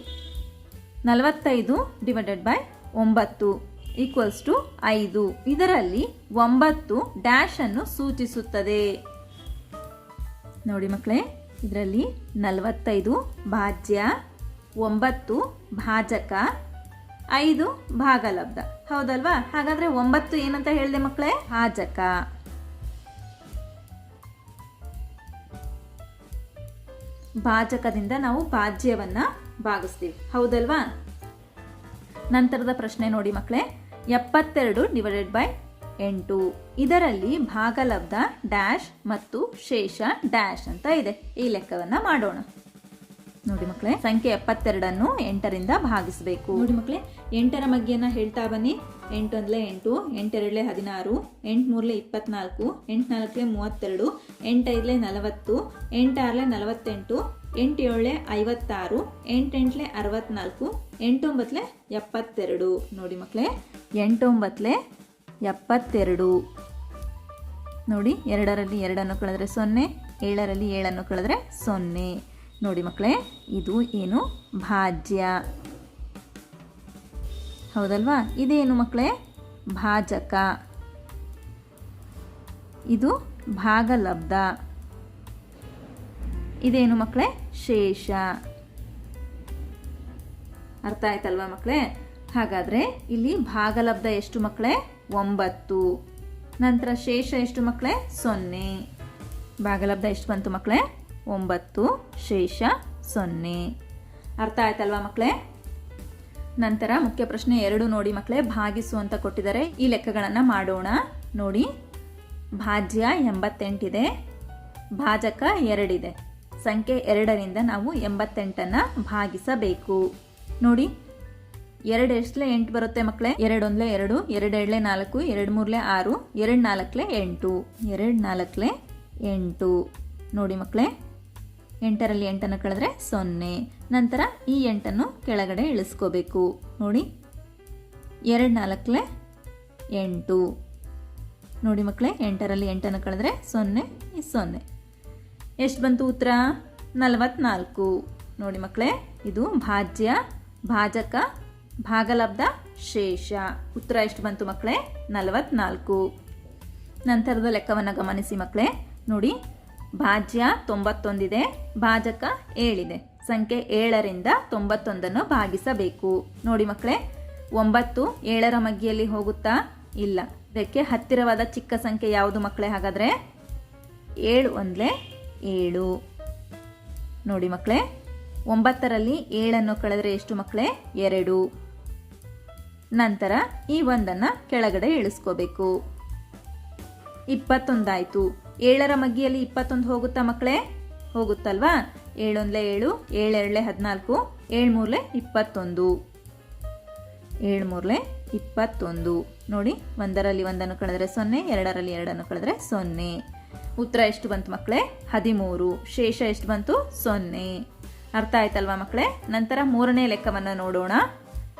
ನಲವತ್ತೈದು ಡಿವೈಡೆಡ್ ಬೈ ಒಂಬತ್ತು ಈಕ್ವಲ್ಸ್ ಟು ಐದು. ಇದರಲ್ಲಿ ಒಂಬತ್ತು ಡ್ಯಾಶ್ ಅನ್ನು ಸೂಚಿಸುತ್ತದೆ. ನೋಡಿ ಮಕ್ಕಳೇ ಇದರಲ್ಲಿ ನಲವತ್ತೈದು ಭಾಜ್ಯ, ಒಂಬತ್ತು ಭಾಜಕ, ಐದು ಭಾಗಲಬ್ಧ. ಹೌದಲ್ವಾ? ಹಾಗಾದರೆ ಒಂಬತ್ತು ಏನಂತ ಹೇಳಿದೆ ಮಕ್ಕಳೇ ಭಾಜಕ. ಭಾಜಕದಿಂದ ನಾವು ಭಾಜ್ಯವನ್ನು ಭಾಗಿಸ್ತೀವಿ. ಹೌದಲ್ವಾ? ನಂತರದ ಪ್ರಶ್ನೆ ನೋಡಿ ಮಕ್ಕಳೇ ಎಪ್ಪತ್ತೆರಡು ಡಿವೈಡೆಡ್ ಬೈ ಎಂಟು. ಇದರಲ್ಲಿ ಭಾಗಲಬ್ಧ ಡ್ಯಾಶ್ ಮತ್ತು ಶೇಷ ಡ್ಯಾಶ್ ಅಂತ ಇದೆ. ಈ ಲೆಕ್ಕವನ್ನ ಮಾಡೋಣ. ನೋಡಿ ಮಕ್ಕಳೇ ಸಂಖ್ಯೆ ಎಪ್ಪತ್ತೆರಡನ್ನು ಎಂಟರಿಂದ ಭಾಗಿಸಬೇಕು. ನೋಡಿ ಮಕ್ಕಳೇ ಎಂಟರ ಮಗ್ಗಿಯನ್ನ ಹೇಳ್ತಾ ಬನ್ನಿ. ಎಂಟು ಅಂದ್ಲೆ ಎಂಟು ಎಂಟೆರಡ್ಲೆ ಹದಿನಾರು, ಎಂಟು ಮೂರ್ಲೆ ಇಪ್ಪತ್ನಾಲ್ಕು, ಎಂಟು ನಾಲ್ಕಲೆ ಮೂವತ್ತೆರಡು ಎಂಟೈದ್ಲೆ ನಲವತ್ತು ಎಂಟಾರ್ಲೆ ನಲವತ್ತೆಂಟು, ಎಂಟು ಐವತ್ತಾರು ಎಂಟೆಂಟ್ಲೆ ಅರವತ್ನಾಲ್ಕು ಎಂಟೊಂಬತ್ಲೆ ಎಪ್ಪತ್ತೆರಡು. ನೋಡಿ ಮಕ್ಕಳೇ ಎಂಟೊಂಬತ್ಲೆ ಎಪ್ಪತ್ತೆರಡು. ನೋಡಿ, ಎರಡರಲ್ಲಿ ಎರಡನ್ನು ಕಳೆದ್ರೆ ಸೊನ್ನೆ, ಏಳರಲ್ಲಿ ಏಳನ್ನು ಕಳೆದ್ರೆ ಸೊನ್ನೆ. ನೋಡಿ ಮಕ್ಕಳೇ, ಇದು ಏನು ಭಾಜ್ಯ. ಹೌದಲ್ವಾ? ಇದೇನು ಮಕ್ಕಳೇ? ಭಾಜಕ. ಇದು ಭಾಗಲಬ್ಧ. ಇದೇನು ಮಕ್ಕಳೇ? ಶೇಷ. ಅರ್ಥ ಆಯ್ತಲ್ವಾ ಮಕ್ಕಳೇ? ಹಾಗಾದ್ರೆ ಇಲ್ಲಿ ಭಾಗಲಬ್ಧ ಎಷ್ಟು ಮಕ್ಕಳೇ? ಒಂಬತ್ತು. ನಂತರ ಶೇಷ ಎಷ್ಟು ಮಕ್ಕಳೇ ಸೊನ್ನೆ. ಭಾಗಲಬ್ಧ ಎಷ್ಟು ಬಂತು ಮಕ್ಕಳೇ ಒಂಬತ್ತು. ಶೇಷ ಸೊನ್ನೆ. ಅರ್ಥ ಆಯ್ತಲ್ವಾ ಮಕ್ಕಳೇ ನಂತರ ಮುಖ್ಯ ಪ್ರಶ್ನೆ ಎರಡು ನೋಡಿ ಮಕ್ಕಳೇ ಭಾಗಿಸು ಅಂತ ಕೊಟ್ಟಿದ್ದಾರೆ. ಈ ಲೆಕ್ಕಗಳನ್ನು ಮಾಡೋಣ. ನೋಡಿ. ಭಾಜ್ಯ ಎಂಬತ್ತೆಂಟಿದೆ. ಭಾಜಕ ಎರಡಿದೆ. ಸಂಖ್ಯೆ ಎರಡರಿಂದ ನಾವು ಎಂಬತ್ತೆಂಟನ್ನು ಭಾಗಿಸಬೇಕು. ನೋಡಿ. ಎರಡು ಎಷ್ಟಲೆ ಎಂಟು ಬರುತ್ತೆ ಮಕ್ಕಳೇ ಎರಡೊಂದ್ಲೆ ಎರಡು, ಎರಡೆರಡ್ಲೆ ನಾಲ್ಕು ಎರಡು ಮೂರ್ಲೆ ಆರು ಎರಡು ನಾಲ್ಕಲೆ ಎಂಟು. ಎರಡು ನಾಲ್ಕಲೆ ಎಂಟು. ನೋಡಿ ಮಕ್ಕಳೇ ಎಂಟರಲ್ಲಿ ಎಂಟನ್ನು ಕಳೆದ್ರೆ ಸೊನ್ನೆ. ನಂತರ ಈ ಎಂಟನ್ನು ಕೆಳಗಡೆ ಇಳಿಸ್ಕೋಬೇಕು. ನೋಡಿ ಎರಡು ನಾಲ್ಕಲೆ ಎಂಟು. ನೋಡಿ ಮಕ್ಕಳೇ ಎಂಟರಲ್ಲಿ ಎಂಟನ್ನು ಕಳೆದ್ರೆ ಸೊನ್ನೆ ಸೊನ್ನೆ. ಎಷ್ಟು ಬಂತು ಉತ್ತರ? ನಲವತ್ನಾಲ್ಕು. ನೋಡಿ ಮಕ್ಕಳೇ ಇದು ಭಾಜ್ಯ, ಭಾಜಕ ಭಾಗಲಬ್ಧ ಶೇಷ. ಉತ್ತರ ಎಷ್ಟು ಬಂತು ಮಕ್ಕಳೇ? ನಲವತ್ನಾಲ್ಕು. ನಂತರದ ಲೆಕ್ಕವನ್ನು ಗಮನಿಸಿ ಮಕ್ಕಳೇ. ನೋಡಿ, ಭಾಜ್ಯ ತೊಂಬತ್ತೊಂದಿದೆ, ಭಾಜಕ ಏಳಿದೆ. ಸಂಖ್ಯೆ ಏಳರಿಂದ ತೊಂಬತ್ತೊಂದನ್ನು ಭಾಗಿಸಬೇಕು. ನೋಡಿ ಮಕ್ಕಳೇ, ಒಂಬತ್ತು ಏಳರ ಮಗ್ಗಿಯಲ್ಲಿ ಹೋಗುತ್ತಾ? ಇಲ್ಲ. ಇದಕ್ಕೆ ಹತ್ತಿರವಾದ ಚಿಕ್ಕ ಸಂಖ್ಯೆ ಯಾವುದು ಮಕ್ಕಳೇ? ಹಾಗಾದರೆ ಏಳು ಒಂದ್ಲೆ ಏಳು. ನೋಡಿ ಮಕ್ಕಳೇ, ಒಂಬತ್ತರಲ್ಲಿ ಏಳನ್ನು ಕಳೆದರೆ ಎಷ್ಟು ಮಕ್ಕಳೇ? ಎರಡು. ನಂತರ ಈ ಒಂದನ್ನು ಕೆಳಗಡೆ ಇಳಿಸ್ಕೋಬೇಕು. ಇಪ್ಪತ್ತೊಂದಾಯಿತು. ಏಳರ ಮಗ್ಗಿಯಲ್ಲಿ ಇಪ್ಪತ್ತೊಂದು ಹೋಗುತ್ತಾ ಮಕ್ಕಳೇ? ಹೋಗುತ್ತಲ್ವಾ? ಏಳೊಂದ್ಲೆ ಏಳು, ಏಳೆರಡ್ಲೆ ಹದಿನಾಲ್ಕು ಏಳು ಮೂರ್ಲೆ ಇಪ್ಪತ್ತೊಂದು. ಏಳು ಮೂರ್ಲೆ ಇಪ್ಪತ್ತೊಂದು. ನೋಡಿ, ಒಂದರಲ್ಲಿ ಒಂದನ್ನು ಕಳೆದ್ರೆ ಸೊನ್ನೆ, ಎರಡರಲ್ಲಿ ಎರಡನ್ನು ಕಳೆದ್ರೆ ಸೊನ್ನೆ. ಉತ್ತರ ಎಷ್ಟು ಬಂತು ಮಕ್ಕಳೇ? ಹದಿಮೂರು. ಶೇಷ ಎಷ್ಟು ಬಂತು? ಸೊನ್ನೆ. ಅರ್ಥ ಆಯ್ತಲ್ವಾ ಮಕ್ಕಳೇ? ನಂತರ ಮೂರನೇ ಲೆಕ್ಕವನ್ನು ನೋಡೋಣ.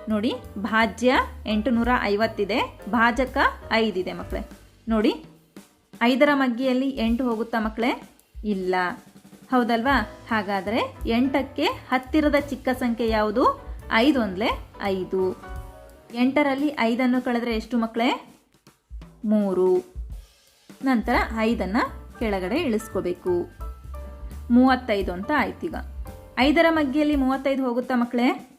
ನೋಡಿ, ಭಾಜ್ಯ ಎಂಟು ನೂರ ಐವತ್ತಿದೆ, ಭಾಜಕ ಐದಿದೆ ಮಕ್ಕಳೇ ನೋಡಿ, ಐದರ ಮಗ್ಗಿಯಲ್ಲಿ ಎಂಟು ಹೋಗುತ್ತಾ ಮಕ್ಕಳೇ ಇಲ್ಲ. ಹೌದಲ್ವಾ? ಹಾಗಾದರೆ ಎಂಟಕ್ಕೆ ಹತ್ತಿರದ ಚಿಕ್ಕ ಸಂಖ್ಯೆ ಯಾವುದು? ಐದು ಒಂದ್ಲೆ ಐದು. ಎಂಟರಲ್ಲಿ ಐದನ್ನು ಕಳೆದರೆ ಎಷ್ಟು ಮಕ್ಕಳೇ ಮೂರು. ನಂತರ ಐದನ್ನು ಕೆಳಗಡೆ ಇಳಿಸ್ಕೋಬೇಕು. ಮೂವತ್ತೈದು ಅಂತ ಆಯ್ತೀಗ. ಐದರ ಮಗ್ಗಿಯಲ್ಲಿ ಮೂವತ್ತೈದು ಹೋಗುತ್ತಾ ಮಕ್ಕಳೇ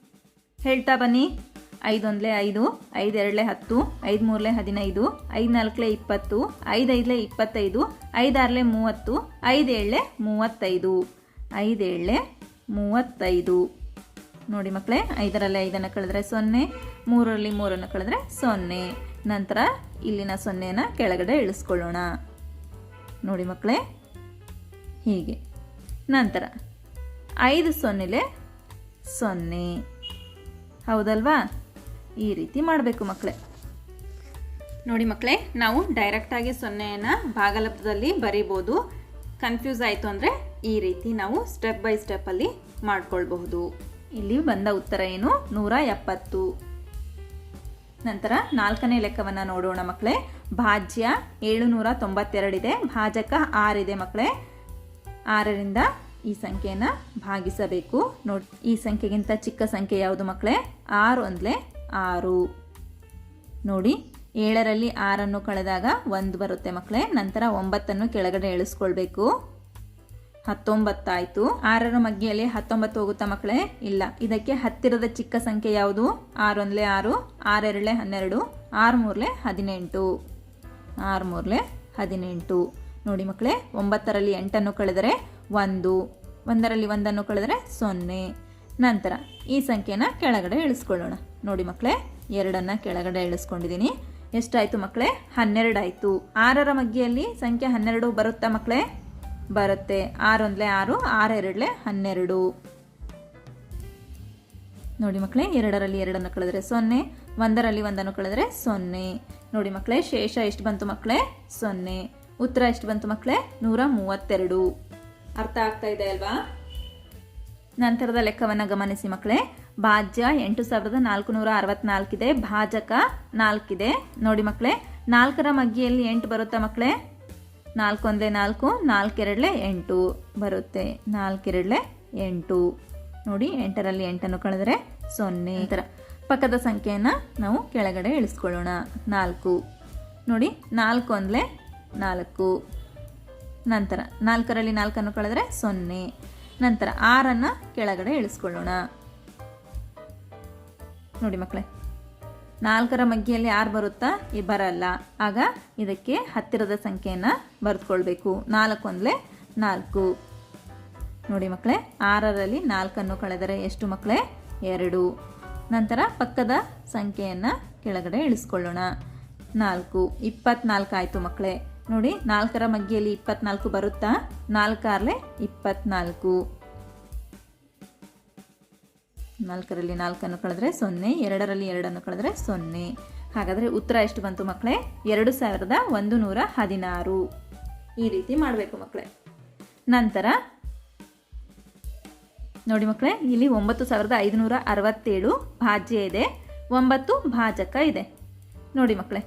ಹೇಳ್ತಾ ಬನ್ನಿ. ಐದೊಂದಲೇ ಐದು ಐದು ಎರಡಲೇ ಹತ್ತು ಐದು ಮೂರಲೆ ಹದಿನೈದು ಐದು ನಾಲ್ಕಲೆ ಇಪ್ಪತ್ತು ಐದು ಐದಲೇ ಇಪ್ಪತ್ತೈದು, ಐದಾರಲೆ ಮೂವತ್ತು ಐದು ಏಳಲೇ ಮೂವತ್ತೈದು ಐದು ಏಳಲೇ ಮೂವತ್ತೈದು. ನೋಡಿ ಮಕ್ಕಳೇ ಐದರಲ್ಲಿ ಐದನ್ನು ಕಳೆದ್ರೆ ಸೊನ್ನೆ, ಮೂರರಲ್ಲಿ ಮೂರನ್ನು ಕಳೆದ್ರೆ ಸೊನ್ನೆ. ನಂತರ ಇಲ್ಲಿನ ಸೊನ್ನೆನ ಕೆಳಗಡೆ ಇಳಿಸ್ಕೊಳ್ಳೋಣ. ನೋಡಿ ಮಕ್ಕಳೇ ಹೀಗೆ. ನಂತರ ಐದು ಸೊನ್ನೆಲೆ ಸೊನ್ನೆ. ಹೌದಲ್ವಾ? ಈ ರೀತಿ ಮಾಡಬೇಕು ಮಕ್ಕಳೇ ನೋಡಿ ಮಕ್ಕಳೇ ನಾವು ಡೈರೆಕ್ಟಾಗಿ ಸೊನ್ನೆಯನ್ನು ಭಾಗಲಬ್ಧದಲ್ಲಿ ಬರಿಬೋದು. ಕನ್ಫ್ಯೂಸ್ ಆಯಿತು ಅಂದರೆ ಈ ರೀತಿ ನಾವು ಸ್ಟೆಪ್ ಬೈ ಸ್ಟೆಪ್ಪಲ್ಲಿ ಮಾಡಿಕೊಳ್ಬಹುದು. ಇಲ್ಲಿ ಬಂದ ಉತ್ತರ ಏನು? ನೂರ ಎಪ್ಪತ್ತು. ನಂತರ ನಾಲ್ಕನೇ ಲೆಕ್ಕವನ್ನು ನೋಡೋಣ ಮಕ್ಕಳೇ ಭಾಜ್ಯ ಏಳುನೂರ ತೊಂಬತ್ತೆರಡಿದೆ, ಭಾಜಕ ಆರಿದೆ ಮಕ್ಕಳೇ ಆರರಿಂದ ಈ ಸಂಖ್ಯೆಯನ್ನು ಭಾಗಿಸಬೇಕು. ನೋಡಿ, ಈ ಸಂಖ್ಯೆಗಿಂತ ಚಿಕ್ಕ ಸಂಖ್ಯೆ ಯಾವುದು ಮಕ್ಕಳೇ? ಆರು ಒಂದ್ಲೆ ಆರು. ನೋಡಿ, ಏಳರಲ್ಲಿ ಆರನ್ನು ಕಳೆದಾಗ ಒಂದು ಬರುತ್ತೆ ಮಕ್ಕಳೇ. ನಂತರ ಒಂಬತ್ತನ್ನು ಕೆಳಗಡೆ ಇಳಿಸ್ಕೊಳ್ಬೇಕು ಹತ್ತೊಂಬತ್ತಾಯಿತು. ಆರರ ಮಗ್ಗಿಯಲ್ಲಿ ಹತ್ತೊಂಬತ್ತು ಹೋಗುತ್ತಾ ಮಕ್ಕಳೇ? ಇಲ್ಲ. ಇದಕ್ಕೆ ಹತ್ತಿರದ ಚಿಕ್ಕ ಸಂಖ್ಯೆ ಯಾವುದು? ಆರೊಂದಲೇ ಆರು ಆರೆರಡಲೆ ಹನ್ನೆರಡು ಆರು ಮೂರಲೆ ಹದಿನೆಂಟು. ಆರು ಮೂರಲೆ ಹದಿನೆಂಟು. ನೋಡಿ ಮಕ್ಕಳೇ, ಒಂಬತ್ತರಲ್ಲಿ ಎಂಟನ್ನು ಕಳೆದರೆ ಒಂದು, ಒಂದರಲ್ಲಿ ಒಂದನ್ನು ಕಳೆದರೆ ಸೊನ್ನೆ. ನಂತರ ಈ ಸಂಖ್ಯೆನ ಕೆಳಗಡೆ ಇಳಿಸ್ಕೊಳ್ಳೋಣ. ನೋಡಿ ಮಕ್ಕಳೇ, ಎರಡನ್ನು ಕೆಳಗಡೆ ಇಳಿಸ್ಕೊಂಡಿದ್ದೀನಿ. ಎಷ್ಟಾಯಿತು ಮಕ್ಕಳೇ? ಹನ್ನೆರಡಾಯಿತು. ಆರರ ಮಗ್ಗಿಯಲ್ಲಿ ಸಂಖ್ಯೆ ಹನ್ನೆರಡು ಬರುತ್ತಾ ಮಕ್ಕಳೇ? ಬರುತ್ತೆ. ಆರೊಂದಲೇ ಆರು, ಆರೆರಡಲೆ ಹನ್ನೆರಡು. ನೋಡಿ ಮಕ್ಕಳೇ, ಎರಡರಲ್ಲಿ ಎರಡನ್ನು ಕಳೆದರೆ ಸೊನ್ನೆ, ಒಂದರಲ್ಲಿ ಒಂದನ್ನು ಕಳೆದರೆ ಸೊನ್ನೆ. ನೋಡಿ ಮಕ್ಕಳೇ, ಶೇಷ ಎಷ್ಟು ಬಂತು ಮಕ್ಕಳೇ? ಸೊನ್ನೆ. ಉತ್ತರ ಎಷ್ಟು ಬಂತು ಮಕ್ಕಳೇ? ನೂರ ಮೂವತ್ತೆರಡು. ಅರ್ಥ ಆಗ್ತಾ ಇದೆ ಅಲ್ವಾ? ನಂತರದ ಲೆಕ್ಕವನ್ನು ಗಮನಿಸಿ ಮಕ್ಕಳೇ. ಭಾಜ್ಯ ಎಂಟು ಸಾವಿರದ ನಾಲ್ಕು ನೂರ ಅರವತ್ನಾಲ್ಕಿದೆ. ಭಾಜಕ ನಾಲ್ಕಿದೆ. ನೋಡಿ ಮಕ್ಕಳೇ, ನಾಲ್ಕರ ಮಗ್ಗಿಯಲ್ಲಿ ಎಂಟು ಬರುತ್ತಾ ಮಕ್ಕಳೇ? ನಾಲ್ಕೊಂದೇ ನಾಲ್ಕು ನಾಲ್ಕೆರಡಲೆ ಎಂಟು ಬರುತ್ತೆ. ನಾಲ್ಕೆರಡಲೆ ಎಂಟು. ನೋಡಿ, ಎಂಟರಲ್ಲಿ ಎಂಟನ್ನು ಕಳೆದರೆ ಸೊನ್ನೆ. ಥರ ಪಕ್ಕದ ಸಂಖ್ಯೆಯನ್ನು ನಾವು ಕೆಳಗಡೆ ಇಳಿಸ್ಕೊಳ್ಳೋಣ. ನಾಲ್ಕು. ನೋಡಿ, ನಾಲ್ಕು ಒಂದಲೇ ನಾಲ್ಕು. ನಂತರ ನಾಲ್ಕರಲ್ಲಿ ನಾಲ್ಕನ್ನು ಕಳೆದರೆ ಸೊನ್ನೆ. ನಂತರ ಆರನ್ನು ಕೆಳಗಡೆ ಇಳಿಸ್ಕೊಳ್ಳೋಣ. ನೋಡಿ ಮಕ್ಕಳೇ, ನಾಲ್ಕರ ಮಗ್ಗಿಯಲ್ಲಿ ಆರು ಬರುತ್ತಾ? ಈ ಬರಲ್ಲ. ಆಗ ಇದಕ್ಕೆ ಹತ್ತಿರದ ಸಂಖ್ಯೆಯನ್ನು ಬರೆದುಕೊಳ್ಬೇಕು. ನಾಲ್ಕು ಒಂದಲೇ ನಾಲ್ಕು. ನೋಡಿ ಮಕ್ಕಳೇ, ಆರರಲ್ಲಿ ನಾಲ್ಕನ್ನು ಕಳೆದರೆ ಎಷ್ಟು ಮಕ್ಕಳೇ? ಎರಡು. ನಂತರ ಪಕ್ಕದ ಸಂಖ್ಯೆಯನ್ನು ಕೆಳಗಡೆ ಇಳಿಸ್ಕೊಳ್ಳೋಣ. ನಾಲ್ಕು. ಇಪ್ಪತ್ನಾಲ್ಕು ಆಯಿತು ಮಕ್ಕಳೇ. ನೋಡಿ, ನಾಲ್ಕರ ಮಗ್ಗಿಯಲ್ಲಿ ಇಪ್ಪತ್ನಾಲ್ಕು ಬರುತ್ತಾ? ನಾಲ್ಕಾರ್ಲೆ ಇಪ್ಪತ್ನಾಲ್ಕು. ನಾಲ್ಕರಲ್ಲಿ ನಾಲ್ಕನ್ನು ಕಳೆದ್ರೆ ಸೊನ್ನೆ, ಎರಡರಲ್ಲಿ ಎರಡನ್ನು ಕಳೆದ್ರೆ ಸೊನ್ನೆ. ಹಾಗಾದರೆ ಉತ್ತರ ಎಷ್ಟು ಬಂತು ಮಕ್ಕಳೇ ಎರಡು ಸಾವಿರದ ಒಂದು ನೂರ ಹದಿನಾರು. ಈ ರೀತಿ ಮಾಡಬೇಕು ಮಕ್ಕಳೇ ನಂತರ, ನೋಡಿ ಮಕ್ಕಳೇ ಇಲ್ಲಿ ಒಂಬತ್ತು ಸಾವಿರದ ಐದುನೂರ ಅರವತ್ತೇಳು ಭಾಜ್ಯ ಇದೆ, ಒಂಬತ್ತು ಭಾಜಕ ಇದೆ. ನೋಡಿ ಮಕ್ಕಳೇ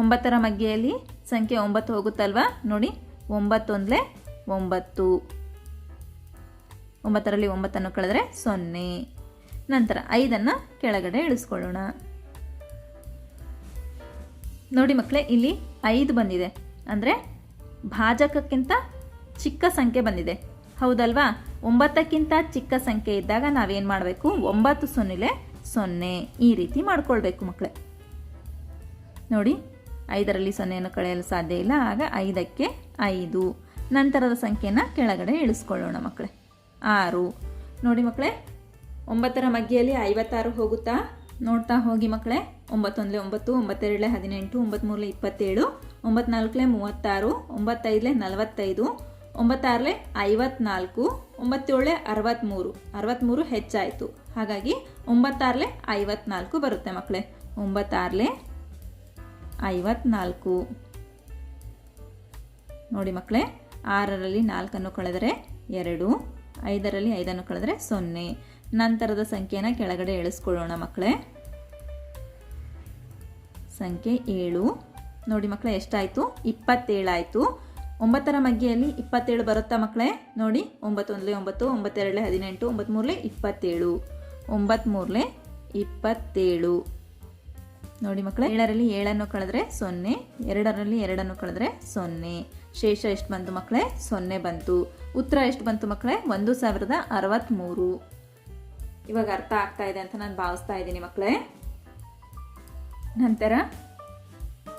ಒಂಬತ್ತರ ಮಗ್ಗೆಯಲ್ಲಿ ಸಂಖ್ಯೆ ಒಂಬತ್ತು ಹೋಗುತ್ತಲ್ವಾ? ನೋಡಿ, ಒಂಬತ್ತೊಂದಲೇ ಒಂಬತ್ತು. ಒಂಬತ್ತರಲ್ಲಿ ಒಂಬತ್ತನ್ನು ಕಳೆದರೆ ಸೊನ್ನೆ. ನಂತರ ಐದನ್ನು ಕೆಳಗಡೆ ಇಳಿಸ್ಕೊಳ್ಳೋಣ. ನೋಡಿ ಮಕ್ಕಳೇ, ಇಲ್ಲಿ ಐದು ಬಂದಿದೆ. ಅಂದರೆ ಭಾಜಕಕ್ಕಿಂತ ಚಿಕ್ಕ ಸಂಖ್ಯೆ ಬಂದಿದೆ. ಹೌದಲ್ವಾ? ಒಂಬತ್ತಕ್ಕಿಂತ ಚಿಕ್ಕ ಸಂಖ್ಯೆ ಇದ್ದಾಗ ನಾವೇನು ಮಾಡಬೇಕು? ಒಂಬತ್ತು ಸೊನ್ನೆಲೆ ಸೊನ್ನೆ. ಈ ರೀತಿ ಮಾಡ್ಕೊಳ್ಬೇಕು ಮಕ್ಕಳೇ. ನೋಡಿ ಐದರಲ್ಲಿ ಸೊನ್ನೆಯನ್ನು ಕಳೆಯಲು ಸಾಧ್ಯ ಇಲ್ಲ. ಆಗ ಐದಕ್ಕೆ ಐದು. ನಂತರದ ಸಂಖ್ಯೆನ ಕೆಳಗಡೆ ಇಳಿಸ್ಕೊಳ್ಳೋಣ ಮಕ್ಕಳೇ. ಆರು. ನೋಡಿ ಮಕ್ಕಳೇ, ಒಂಬತ್ತರ ಮಗ್ಗಿಯಲ್ಲಿ ಐವತ್ತಾರು ಹೋಗುತ್ತಾ? ನೋಡ್ತಾ ಹೋಗಿ ಮಕ್ಕಳೇ, ಒಂಬತ್ತೊಂದಲೇ ಒಂಬತ್ತು, ಒಂಬತ್ತೆರಡಲೆ ಹದಿನೆಂಟು, ಒಂಬತ್ತ್ಮೂರಲೆ ಇಪ್ಪತ್ತೇಳು ಒಂಬತ್ನಾಲ್ಕಲೆ ಮೂವತ್ತಾರು, ಒಂಬತ್ತೈದಲೆ ನಲವತ್ತೈದು, ಒಂಬತ್ತಾರಲೆ ಐವತ್ನಾಲ್ಕು ಒಂಬತ್ತೇಳೆ ಅರವತ್ತ್ಮೂರು ಅರವತ್ತ್ಮೂರು ಹೆಚ್ಚಾಯಿತು. ಹಾಗಾಗಿ ಒಂಬತ್ತಾರಲೆ ಐವತ್ನಾಲ್ಕು ಬರುತ್ತೆ ಮಕ್ಕಳೇ. ಒಂಬತ್ತಾರಲೆ ಐವತ್ನಾಲ್ಕು. ನೋಡಿ ಮಕ್ಕಳೇ, ಆರರಲ್ಲಿ ನಾಲ್ಕನ್ನು ಕಳೆದರೆ ಎರಡು, ಐದರಲ್ಲಿ ಐದನ್ನು ಕಳೆದರೆ ಸೊನ್ನೆ. ನಂತರದ ಸಂಖ್ಯೆನ ಕೆಳಗಡೆ ಎಳಿಸ್ಕೊಳ್ಳೋಣ ಮಕ್ಕಳೇ. ಸಂಖ್ಯೆ ಏಳು. ನೋಡಿ ಮಕ್ಕಳೇ, ಎಷ್ಟಾಯಿತು? ಇಪ್ಪತ್ತೇಳಾಯಿತು. ಒಂಬತ್ತರ ಮಗ್ಗಿಯಲ್ಲಿ ಇಪ್ಪತ್ತೇಳು ಬರುತ್ತಾ ಮಕ್ಕಳೇ? ನೋಡಿ ಒಂಬತ್ತೊಂದಲೇ ಒಂಬತ್ತು ಒಂಬತ್ತೆರಡಲೇ ಹದಿನೆಂಟು ಒಂಬತ್ತ್ಮೂರಲೆ ಇಪ್ಪತ್ತೇಳು. ಒಂಬತ್ತ್ಮೂರಲೇ ಇಪ್ಪತ್ತೇಳು. ನೋಡಿ ಮಕ್ಕಳೇ. ಏಳರಲ್ಲಿ ಏಳನ್ನು ಕಳೆದ್ರೆ ಸೊನ್ನೆ, ಎರಡರಲ್ಲಿ ಎರಡನ್ನು ಕಳೆದ್ರೆ ಸೊನ್ನೆ. ಶೇಷ ಎಷ್ಟು ಬಂತು ಮಕ್ಕಳೇ? ಸೊನ್ನೆ ಬಂತು. ಉತ್ತರ ಎಷ್ಟು ಬಂತು ಮಕ್ಕಳೇ? ಒಂದು ಸಾವಿರದ ಅರವತ್ತ್ಮೂರು ಇವಾಗ ಅರ್ಥ ಆಗ್ತಾ ಇದೆ ಅಂತ ನಾನು ಭಾವಿಸ್ತಾ ಇದ್ದೀನಿ ಮಕ್ಕಳೇ. ನಂತರ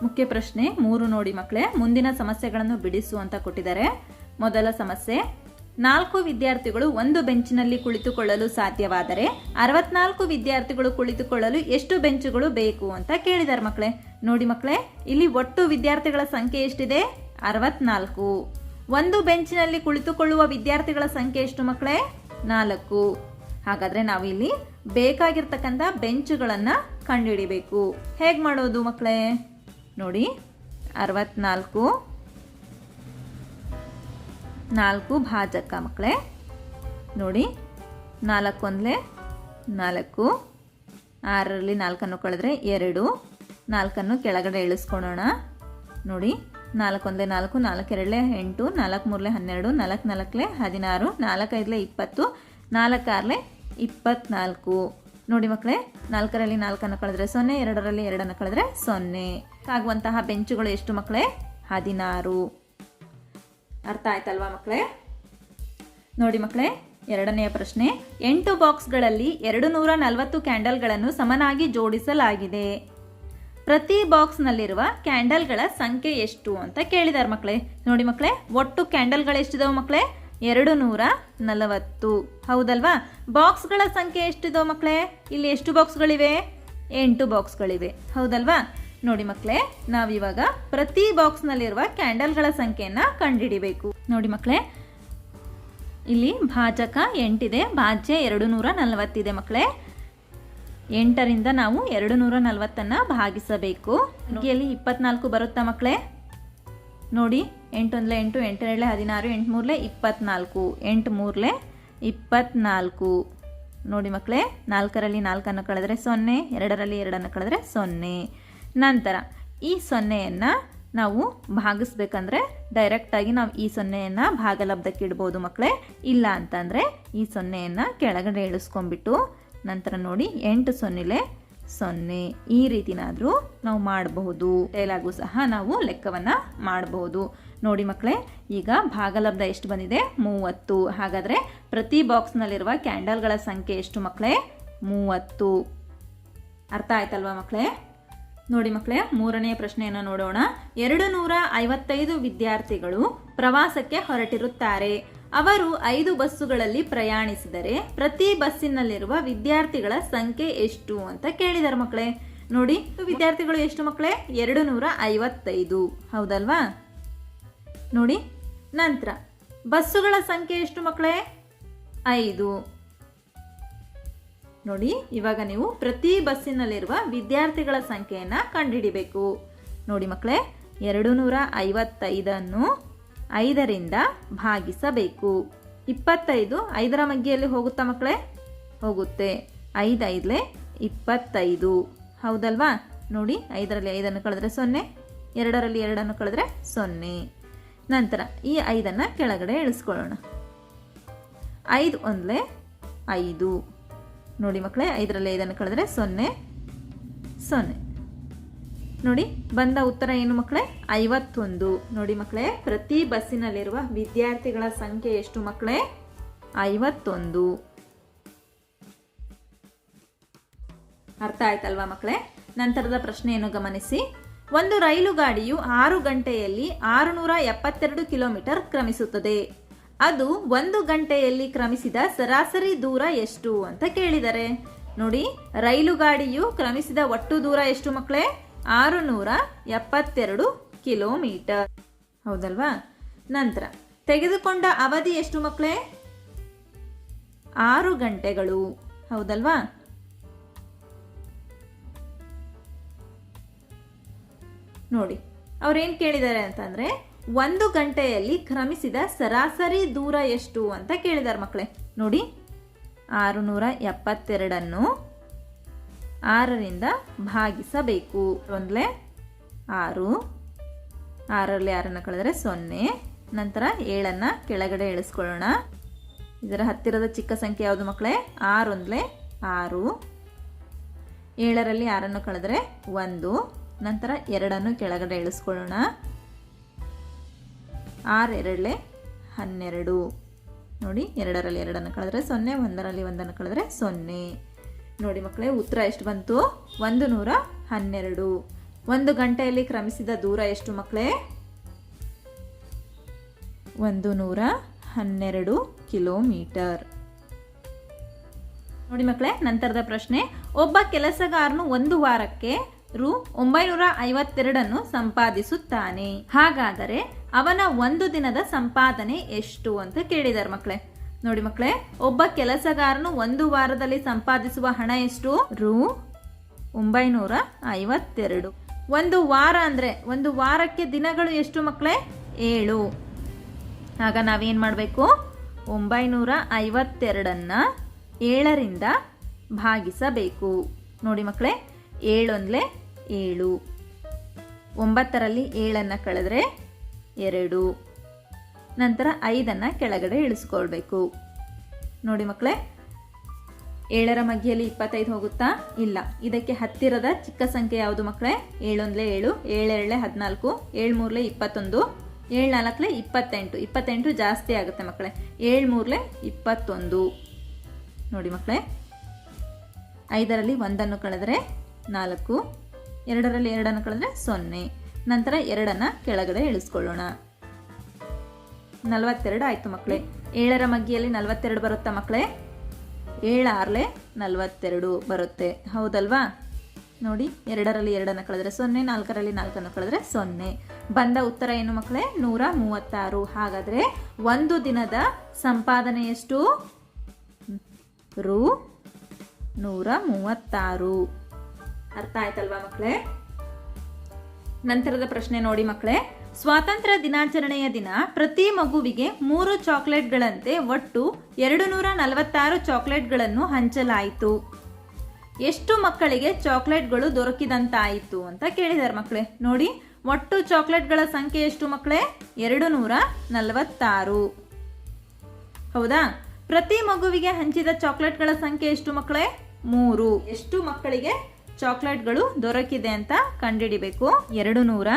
ಮುಖ್ಯ ಪ್ರಶ್ನೆ ಮೂರು ನೋಡಿ ಮಕ್ಕಳೇ. ಮುಂದಿನ ಸಮಸ್ಯೆಗಳನ್ನು ಬಿಡಿಸು ಅಂತ ಕೊಟ್ಟಿದ್ದಾರೆ. ಮೊದಲ ಸಮಸ್ಯೆ ನಾಲ್ಕು ವಿದ್ಯಾರ್ಥಿಗಳು ಒಂದು ಬೆಂಚಿನಲ್ಲಿ ಕುಳಿತುಕೊಳ್ಳಲು ಸಾಧ್ಯವಾದರೆ ಅರವತ್ನಾಲ್ಕು ವಿದ್ಯಾರ್ಥಿಗಳು ಕುಳಿತುಕೊಳ್ಳಲು ಎಷ್ಟು ಬೆಂಚುಗಳು ಬೇಕು ಅಂತ ಕೇಳಿದ್ದಾರೆ ಮಕ್ಕಳೇ. ನೋಡಿ ಮಕ್ಕಳೇ, ಇಲ್ಲಿ ಒಟ್ಟು ವಿದ್ಯಾರ್ಥಿಗಳ ಸಂಖ್ಯೆ ಎಷ್ಟಿದೆ? ಅರವತ್ನಾಲ್ಕು. ಒಂದು ಬೆಂಚಿನಲ್ಲಿ ಕುಳಿತುಕೊಳ್ಳುವ ವಿದ್ಯಾರ್ಥಿಗಳ ಸಂಖ್ಯೆ ಎಷ್ಟು ಮಕ್ಕಳೇ? ನಾಲ್ಕು. ಹಾಗಾದ್ರೆ ನಾವು ಇಲ್ಲಿ ಬೇಕಾಗಿರ್ತಕ್ಕಂಥ ಬೆಂಚುಗಳನ್ನು ಕಂಡುಹಿಡಿಬೇಕು. ಹೇಗೆ ಮಾಡೋದು ಮಕ್ಕಳೇ? ನೋಡಿ, ಅರವತ್ನಾಲ್ಕು. ನಾಲ್ಕು ಭಾಜಕ ಮಕ್ಕಳೇ. ನೋಡಿ, ನಾಲ್ಕೊಂದಲೇ ನಾಲ್ಕು, ಆರರಲ್ಲಿ ನಾಲ್ಕನ್ನು ಕಳೆದ್ರೆ ಎರಡು, ನಾಲ್ಕನ್ನು ಕೆಳಗಡೆ ಇಳಿಸ್ಕೊಳ್ಳೋಣ ನೋಡಿ, ನಾಲ್ಕೊಂದಲೇ ನಾಲ್ಕು ನಾಲ್ಕೆರಡಲೆ ಎಂಟು ನಾಲ್ಕು ಮೂರಲೆ ಹನ್ನೆರಡು ನಾಲ್ಕು ನಾಲ್ಕಲೆ ಹದಿನಾರು ನಾಲ್ಕೈದಲೆ ಇಪ್ಪತ್ತು ನಾಲ್ಕಾರಲೆ ಇಪ್ಪತ್ನಾಲ್ಕು. ನೋಡಿ ಮಕ್ಕಳೇ, ನಾಲ್ಕರಲ್ಲಿ ನಾಲ್ಕನ್ನು ಕಳೆದ್ರೆ ಸೊನ್ನೆ, ಎರಡರಲ್ಲಿ ಎರಡನ್ನು ಕಳೆದ್ರೆ ಸೊನ್ನೆ. ಆಗುವಂತಹ ಬೆಂಚುಗಳು ಎಷ್ಟು ಮಕ್ಕಳೇ? ಹದಿನಾರು. ಅರ್ಥ ಆಯ್ತಲ್ವಾ ಮಕ್ಕಳೇ ನೋಡಿ ಮಕ್ಕಳೇ ಎರಡನೆಯ ಪ್ರಶ್ನೆ. ಎಂಟು ಬಾಕ್ಸ್ಗಳಲ್ಲಿ ಎರಡು ನೂರ ನಲವತ್ತು ಕ್ಯಾಂಡಲ್ಗಳನ್ನು ಸಮನಾಗಿ ಜೋಡಿಸಲಾಗಿದೆ. ಪ್ರತಿ ಬಾಕ್ಸ್ನಲ್ಲಿರುವ ಕ್ಯಾಂಡಲ್ಗಳ ಸಂಖ್ಯೆ ಎಷ್ಟು ಅಂತ ಕೇಳಿದಾರೆ ಮಕ್ಕಳೇ ನೋಡಿ ಮಕ್ಕಳೇ ಒಟ್ಟು ಕ್ಯಾಂಡಲ್ಗಳು ಎಷ್ಟಿದಾವೆ ಮಕ್ಕಳೇ ಎರಡು ನೂರ ನಲವತ್ತು ಹೌದಲ್ವಾ? ಬಾಕ್ಸ್ಗಳ ಸಂಖ್ಯೆ ಎಷ್ಟಿದಾವೆ ಮಕ್ಕಳೇ ಇಲ್ಲಿ ಎಷ್ಟು ಬಾಕ್ಸ್ಗಳಿವೆ? ಎಂಟು ಬಾಕ್ಸ್ಗಳಿವೆ. ಹೌದಲ್ವಾ? ನೋಡಿ ಮಕ್ಕಳೇ, ನಾವಿವಾಗ ಪ್ರತಿ ಬಾಕ್ಸ್ನಲ್ಲಿರುವ ಕ್ಯಾಂಡಲ್ಗಳ ಸಂಖ್ಯೆಯನ್ನು ಕಂಡುಹಿಡಿಬೇಕು. ನೋಡಿ ಮಕ್ಕಳೇ, ಇಲ್ಲಿ ಭಾಜಕ ಎಂಟಿದೆ, ಭಾಜ್ಯ ಎರಡು ನೂರ ನಲವತ್ತಿದೆ ಮಕ್ಕಳೇ. ಎಂಟರಿಂದ ನಾವು ಎರಡು ನೂರ ನಲವತ್ತನ್ನು ಭಾಗಿಸಬೇಕು. ಇಲ್ಲಿ ಇಪ್ಪತ್ನಾಲ್ಕು ಬರುತ್ತಾ ಮಕ್ಕಳೇ? ನೋಡಿ, ಎಂಟೊಂದಲೆ ಎಂಟು, ಎಂಟೆರಡಲೆ ಹದಿನಾರು ಎಂಟು ಮೂರಲೆ ಇಪ್ಪತ್ನಾಲ್ಕು ಎಂಟು ಮೂರಲೆ ಇಪ್ಪತ್ನಾಲ್ಕು. ನೋಡಿ ಮಕ್ಕಳೇ, ನಾಲ್ಕರಲ್ಲಿ ನಾಲ್ಕನ್ನು ಕಳೆದ್ರೆ ಸೊನ್ನೆ, ಎರಡರಲ್ಲಿ ಎರಡನ್ನು ಕಳೆದರೆ ಸೊನ್ನೆ. ನಂತರ ಈ ಸೊನ್ನೆಯನ್ನು ನಾವು ಭಾಗಿಸ್ಬೇಕಂದ್ರೆ ಡೈರೆಕ್ಟಾಗಿ ನಾವು ಈ ಸೊನ್ನೆಯನ್ನು ಭಾಗಲಬ್ಧಕ್ಕೆ ಇಡ್ಬೋದು ಮಕ್ಕಳೇ ಇಲ್ಲ ಅಂತಂದರೆ ಈ ಸೊನ್ನೆಯನ್ನು ಕೆಳಗಡೆ ಇಳಿಸ್ಕೊಂಡ್ಬಿಟ್ಟು ನಂತರ ನೋಡಿ ಎಂಟು ಸೊನ್ನೆಲೆ ಸೊನ್ನೆ. ಈ ರೀತಿನಾದರೂ ನಾವು ಮಾಡಬಹುದು. ಟೈಲಾಗೂ ಸಹ ನಾವು ಲೆಕ್ಕವನ್ನು ಮಾಡಬಹುದು. ನೋಡಿ ಮಕ್ಕಳೇ ಈಗ ಭಾಗಲಬ್ಧ ಎಷ್ಟು ಬಂದಿದೆ? ಮೂವತ್ತು. ಹಾಗಾದರೆ ಪ್ರತಿ ಬಾಕ್ಸ್ನಲ್ಲಿರುವ ಕ್ಯಾಂಡಲ್ಗಳ ಸಂಖ್ಯೆ ಎಷ್ಟು ಮಕ್ಕಳೇ ಮೂವತ್ತು. ಅರ್ಥ ಆಯ್ತಲ್ವಾ ಮಕ್ಕಳೇ ನೋಡಿ ಮಕ್ಕಳೇ ಮೂರನೆಯ ಪ್ರಶ್ನೆಯನ್ನು ನೋಡೋಣ. ಎರಡು ನೂರ ಐವತ್ತೈದು ವಿದ್ಯಾರ್ಥಿಗಳು ಪ್ರವಾಸಕ್ಕೆ ಹೊರಟಿರುತ್ತಾರೆ. ಅವರು ಐದು ಬಸ್ಸುಗಳಲ್ಲಿ ಪ್ರಯಾಣಿಸಿದರೆ ಪ್ರತಿ ಬಸ್ಸಿನಲ್ಲಿರುವ ವಿದ್ಯಾರ್ಥಿಗಳ ಸಂಖ್ಯೆ ಎಷ್ಟು ಅಂತ ಕೇಳಿದಾರೆ ಮಕ್ಕಳೇ ನೋಡಿ, ವಿದ್ಯಾರ್ಥಿಗಳು ಎಷ್ಟು ಮಕ್ಕಳೇ ಎರಡು ನೂರ ಐವತ್ತೈದು ಹೌದಲ್ವಾ? ನೋಡಿ, ನಂತರ, ಬಸ್ಸುಗಳ ಸಂಖ್ಯೆ ಎಷ್ಟು ಮಕ್ಕಳೇ ಐದು. ನೋಡಿ, ಇವಾಗ ನೀವು ಪ್ರತಿ ಬಸ್ಸಿನಲ್ಲಿರುವ ವಿದ್ಯಾರ್ಥಿಗಳ ಸಂಖ್ಯೆಯನ್ನು ಕಂಡುಹಿಡಿಬೇಕು. ನೋಡಿ ಮಕ್ಕಳೇ ಎರಡು ನೂರ ಐವತ್ತೈದನ್ನು ಐದರಿಂದ ಭಾಗಿಸಬೇಕು. ಇಪ್ಪತ್ತೈದು ಐದರ ಮಗ್ಗಿಯಲ್ಲಿ ಹೋಗುತ್ತಾ ಮಕ್ಕಳೇ? ಹೋಗುತ್ತೆ. ಐದು ಐದಲೆ ಇಪ್ಪತ್ತೈದು. ಹೌದಲ್ವಾ? ನೋಡಿ, ಐದರಲ್ಲಿ ಐದನ್ನು ಕಳೆದ್ರೆ ಸೊನ್ನೆ, ಎರಡರಲ್ಲಿ ಎರಡನ್ನು ಕಳೆದ್ರೆ ಸೊನ್ನೆ. ನಂತರ ಈ ಐದನ್ನು ಕೆಳಗಡೆ ಇಳಿಸ್ಕೊಳ್ಳೋಣ. ಐದು ಒಂದಲೇ ಐದು. ನೋಡಿ ಮಕ್ಕಳೇ, ಐದರಲ್ಲಿ ಐದನ್ನು ಕಳೆದ್ರೆ ಸೊನ್ನೆ ಸೊನ್ನೆ. ನೋಡಿ, ಬಂದ ಉತ್ತರ ಏನು ಮಕ್ಕಳೇ? ಐವತ್ತೊಂದು. ನೋಡಿ ಮಕ್ಕಳೇ, ಪ್ರತಿ ಬಸ್ಸಿನಲ್ಲಿರುವ ವಿದ್ಯಾರ್ಥಿಗಳ ಸಂಖ್ಯೆ ಎಷ್ಟು ಮಕ್ಕಳೇ? ಐವತ್ತೊಂದು. ಅರ್ಥ ಆಯ್ತಲ್ವಾ ಮಕ್ಕಳೇ? ನಂತರದ ಪ್ರಶ್ನೆಯನ್ನು ಗಮನಿಸಿ. ಒಂದು ರೈಲು ಗಾಡಿಯು ಆರು ಗಂಟೆಯಲ್ಲಿ ಆರುನೂರ ಎಪ್ಪತ್ತೆರಡು ಕಿಲೋಮೀಟರ್ ಕ್ರಮಿಸುತ್ತದೆ. ಅದು ಒಂದು ಗಂಟೆಯಲ್ಲಿ ಕ್ರಮಿಸಿದ ಸರಾಸರಿ ದೂರ ಎಷ್ಟು ಅಂತ ಕೇಳಿದರೆ. ನೋಡಿ, ರೈಲು ಗಾಡಿಯು ಕ್ರಮಿಸಿದ ಒಟ್ಟು ದೂರ ಎಷ್ಟು ಮಕ್ಕಳೇ? ಆರು ನೂರ ಎಪ್ಪತ್ತೆರಡು ಕಿಲೋಮೀಟರ್. ಹೌದಲ್ವಾ? ನಂತರ, ತೆಗೆದುಕೊಂಡ ಅವಧಿ ಎಷ್ಟು ಮಕ್ಕಳೇ? ಆರು ಗಂಟೆಗಳು. ಹೌದಲ್ವಾ? ನೋಡಿ, ಅವ್ರೇನು ಕೇಳಿದ್ದಾರೆ ಅಂತಂದ್ರೆ ಒಂದು ಗಂಟೆಯಲ್ಲಿ ಕ್ರಮಿಸಿದ ಸರಾಸರಿ ದೂರ ಎಷ್ಟು ಅಂತ ಕೇಳಿದ್ದಾರೆ ಮಕ್ಕಳೇ ನೋಡಿ, ಆರುನೂರ ಎಪ್ಪತ್ತೆರಡನ್ನು ಆರರಿಂದ ಭಾಗಿಸಬೇಕು. ಒಂದಲೇ ಆರು, ಆರರಲ್ಲಿ ಆರನ್ನು ಕಳೆದರೆ ಸೊನ್ನೆ, ನಂತರ ಏಳನ್ನು ಕೆಳಗಡೆ ಇಳಿಸ್ಕೊಳ್ಳೋಣ ಇದರ ಹತ್ತಿರದ ಚಿಕ್ಕ ಸಂಖ್ಯೆ ಯಾವುದು ಮಕ್ಕಳೇ ಆರೊಂದಲೇ ಆರು, ಏಳರಲ್ಲಿ ಆರನ್ನು ಕಳೆದರೆ ಒಂದು, ನಂತರ ಎರಡನ್ನು ಕೆಳಗಡೆ ಇಳಿಸ್ಕೊಳ್ಳೋಣ ಆರು ಎರಡಲೆ ಹನ್ನೆರಡು. ನೋಡಿ, ಎರಡರಲ್ಲಿ ಎರಡನ್ನು ಕಳೆದ್ರೆ ಸೊನ್ನೆ, ಒಂದರಲ್ಲಿ ಒಂದನ್ನು ಕಳೆದ್ರೆ ಸೊನ್ನೆ. ನೋಡಿ ಮಕ್ಕಳೇ, ಉತ್ತರ ಎಷ್ಟು ಬಂತು? ಒಂದು ನೂರ ಹನ್ನೆರಡು. ಒಂದು ಗಂಟೆಯಲ್ಲಿ ಕ್ರಮಿಸಿದ ದೂರ ಎಷ್ಟು ಮಕ್ಕಳೇ? ಒಂದು ನೂರ ಹನ್ನೆರಡು ಕಿಲೋಮೀಟರ್. ನೋಡಿ ಮಕ್ಕಳೇ, ನಂತರದ ಪ್ರಶ್ನೆ, ಒಬ್ಬ ಕೆಲಸಗಾರನು ಒಂದು ವಾರಕ್ಕೆ ರು ಒಂಬೈನೂರ ಐವತ್ತೆರಡನ್ನು ಸಂಪಾದಿಸುತ್ತಾನೆ. ಹಾಗಾದರೆ ಅವನ ಒಂದು ದಿನದ ಸಂಪಾದನೆ ಎಷ್ಟು ಅಂತ ಕೇಳಿದಾರೆ ಮಕ್ಕಳೇ. ನೋಡಿ ಮಕ್ಕಳೇ, ಒಬ್ಬ ಕೆಲಸಗಾರನು ಒಂದು ವಾರದಲ್ಲಿ ಸಂಪಾದಿಸುವ ಹಣ ಎಷ್ಟು? ರು, ಒಂಬೈನೂರ ಐವತ್ತೆರಡು. ಒಂದು ವಾರ ಅಂದರೆ, ಒಂದು ವಾರಕ್ಕೆ ದಿನಗಳು ಎಷ್ಟು ಮಕ್ಕಳೇ? ಏಳು. ಆಗ ನಾವೇನು ಮಾಡಬೇಕು? ಒಂಬೈನೂರ ಐವತ್ತೆರಡನ್ನು ಏಳರಿಂದ ಭಾಗಿಸಬೇಕು. ನೋಡಿ ಮಕ್ಕಳೇ, ಏಳೊಂದಲೇ ಏಳು. ಒಂಬತ್ತರಲ್ಲಿ ಏಳನ್ನು ಕಳೆದ್ರೆ ಎರಡು. ನಂತರ ಐದನ್ನು ಕೆಳಗಡೆ ಇಳಿಸ್ಕೊಳ್ಬೇಕು. ನೋಡಿ ಮಕ್ಕಳೇ, ಏಳರ ಮಧ್ಯೆಯಲ್ಲಿ ಇಪ್ಪತ್ತೈದು ಹೋಗುತ್ತಾ? ಇಲ್ಲ. ಇದಕ್ಕೆ ಹತ್ತಿರದ ಚಿಕ್ಕ ಸಂಖ್ಯೆ ಯಾವುದು ಮಕ್ಕಳೇ? ಏಳೊಂದಲೇ ಏಳು ಏಳೆರಳೆ ಹದಿನಾಲ್ಕು ಏಳು ಮೂರಲೆ ಇಪ್ಪತ್ತೊಂದು ಏಳು ನಾಲ್ಕಲೆ ಇಪ್ಪತ್ತೆಂಟು. ಇಪ್ಪತ್ತೆಂಟು ಜಾಸ್ತಿ ಆಗುತ್ತೆ ಮಕ್ಕಳೇ. ಏಳು ಮೂರಲೆ ಇಪ್ಪತ್ತೊಂದು. ನೋಡಿ ಮಕ್ಕಳೇ, ಐದರಲ್ಲಿ ಒಂದನ್ನು ಕಳೆದರೆ ನಾಲ್ಕು, ಎರಡರಲ್ಲಿ ಎರಡನ್ನು ಕಳೆದರೆ ಸೊನ್ನೆ. ನಂತರ ಎರಡನ್ನು ಕೆಳಗಡೆ ಇಳಿಸ್ಕೊಳ್ಳೋಣ. ನಲವತ್ತೆರಡು ಆಯಿತು ಮಕ್ಕಳೇ. ಏಳರ ಮಗ್ಗಿಯಲ್ಲಿ ನಲವತ್ತೆರಡು ಬರುತ್ತಾ ಮಕ್ಕಳೇ? ಏಳಾರ್ಲೆ ನಲವತ್ತೆರಡು ಬರುತ್ತೆ. ಹೌದಲ್ವಾ? ನೋಡಿ, ಎರಡರಲ್ಲಿ ಎರಡನ್ನು ಕಳೆದ್ರೆ ಸೊನ್ನೆ, ನಾಲ್ಕರಲ್ಲಿ ನಾಲ್ಕನ್ನು ಕಳೆದ್ರೆ ಸೊನ್ನೆ. ಬಂದ ಉತ್ತರ ಏನು ಮಕ್ಕಳೇ? ನೂರ ಮೂವತ್ತಾರು. ಹಾಗಾದರೆ ಒಂದು ದಿನದ ಸಂಪಾದನೆ ಎಷ್ಟು? ರು ನೂರ ಮೂವತ್ತಾರು. ಅರ್ಥ ಆಯ್ತಲ್ವಾ ಮಕ್ಕಳೇ? ನಂತರದ ಪ್ರಶ್ನೆ ನೋಡಿ ಮಕ್ಕಳೇ. ಸ್ವಾತಂತ್ರ್ಯ ದಿನಾಚರಣೆಯ ದಿನ ಪ್ರತಿ ಮಗುವಿಗೆ ಮೂರು ಚಾಕ್ಲೇಟ್ಗಳಂತೆ ಒಟ್ಟು ಎರಡು ನೂರ ನಲವತ್ತಾರು ಚಾಕ್ಲೇಟ್ಗಳನ್ನು ಹಂಚಲಾಯಿತು. ಎಷ್ಟು ಮಕ್ಕಳಿಗೆ ಚಾಕ್ಲೇಟ್ಗಳು ದೊರಕಿದಂತಾಯಿತು ಅಂತ ಕೇಳಿದ್ದಾರೆ ಮಕ್ಕಳೇ. ನೋಡಿ, ಒಟ್ಟು ಚಾಕ್ಲೇಟ್ಗಳ ಸಂಖ್ಯೆ ಎಷ್ಟು ಮಕ್ಕಳೇ? ಎರಡು ನೂರ ನಲವತ್ತಾರು ಹೌದಾ? ಪ್ರತಿ ಮಗುವಿಗೆ ಹಂಚಿದ ಚಾಕ್ಲೇಟ್ಗಳ ಸಂಖ್ಯೆ ಎಷ್ಟು ಮಕ್ಕಳೇ? ಮೂರು. ಎಷ್ಟು ಮಕ್ಕಳಿಗೆ ಚಾಕ್ಲೇಟ್ಗಳು ದೊರಕಿದೆ ಅಂತ ಕಂಡುಹಿಡಿಬೇಕು. ಎರಡು ನೂರ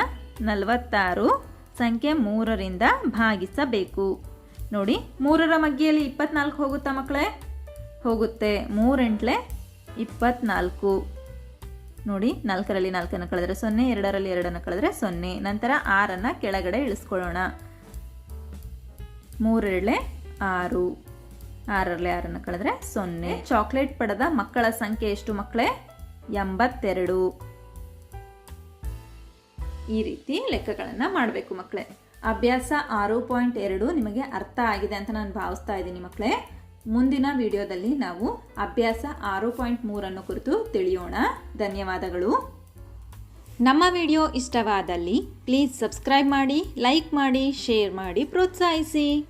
ನಲವತ್ತಾರು ಸಂಖ್ಯೆ ಮೂರರಿಂದ ಭಾಗಿಸಬೇಕು. ನೋಡಿ, ಮೂರರ ಮಗ್ಗಿಯಲ್ಲಿ ಇಪ್ಪತ್ನಾಲ್ಕು ಹೋಗುತ್ತಾ ಮಕ್ಕಳೇ? ಹೋಗುತ್ತೆ. ಮೂರೆಂಟ್ಲೆ ಇಪ್ಪತ್ನಾಲ್ಕು. ನೋಡಿ, ನಾಲ್ಕರಲ್ಲಿ ನಾಲ್ಕನ್ನು ಕಳೆದ್ರೆ ಸೊನ್ನೆ, ಎರಡರಲ್ಲಿ ಎರಡನ್ನು ಕಳೆದರೆ ಸೊನ್ನೆ. ನಂತರ ಆರನ್ನು ಕೆಳಗಡೆ ಇಳಿಸ್ಕೊಳ್ಳೋಣ. ಮೂರೆರಳೆ ಆರು. ಆರರಲ್ಲಿ ಆರನ್ನು ಕಳೆದ್ರೆ ಸೊನ್ನೆ. ಚಾಕ್ಲೇಟ್ ಪಡೆದ ಮಕ್ಕಳ ಸಂಖ್ಯೆ ಎಷ್ಟು ಮಕ್ಕಳೇ? ಎಂಬತ್ತೆರಡು. ಈ ರೀತಿ ಲೆಕ್ಕಗಳನ್ನು ಮಾಡಬೇಕು ಮಕ್ಕಳೇ ಅಭ್ಯಾಸ ಆರು ಪಾಯಿಂಟ್ ಎರಡು ನಿಮಗೆ ಅರ್ಥ ಆಗಿದೆ ಅಂತ ನಾನು ಭಾವಿಸ್ತಾ ಇದ್ದೀನಿ ಮಕ್ಕಳೇ ಮುಂದಿನ ವಿಡಿಯೋದಲ್ಲಿ ನಾವು ಅಭ್ಯಾಸ ಆರು ಪಾಯಿಂಟ್ ಮೂರನ್ನು ಕುರಿತು ತಿಳಿಯೋಣ. ಧನ್ಯವಾದಗಳು. ನಮ್ಮ ವಿಡಿಯೋ ಇಷ್ಟವಾದಲ್ಲಿ ಪ್ಲೀಸ್ ಸಬ್ಸ್ಕ್ರೈಬ್ ಮಾಡಿ, ಲೈಕ್ ಮಾಡಿ, ಶೇರ್ ಮಾಡಿ, ಪ್ರೋತ್ಸಾಹಿಸಿ.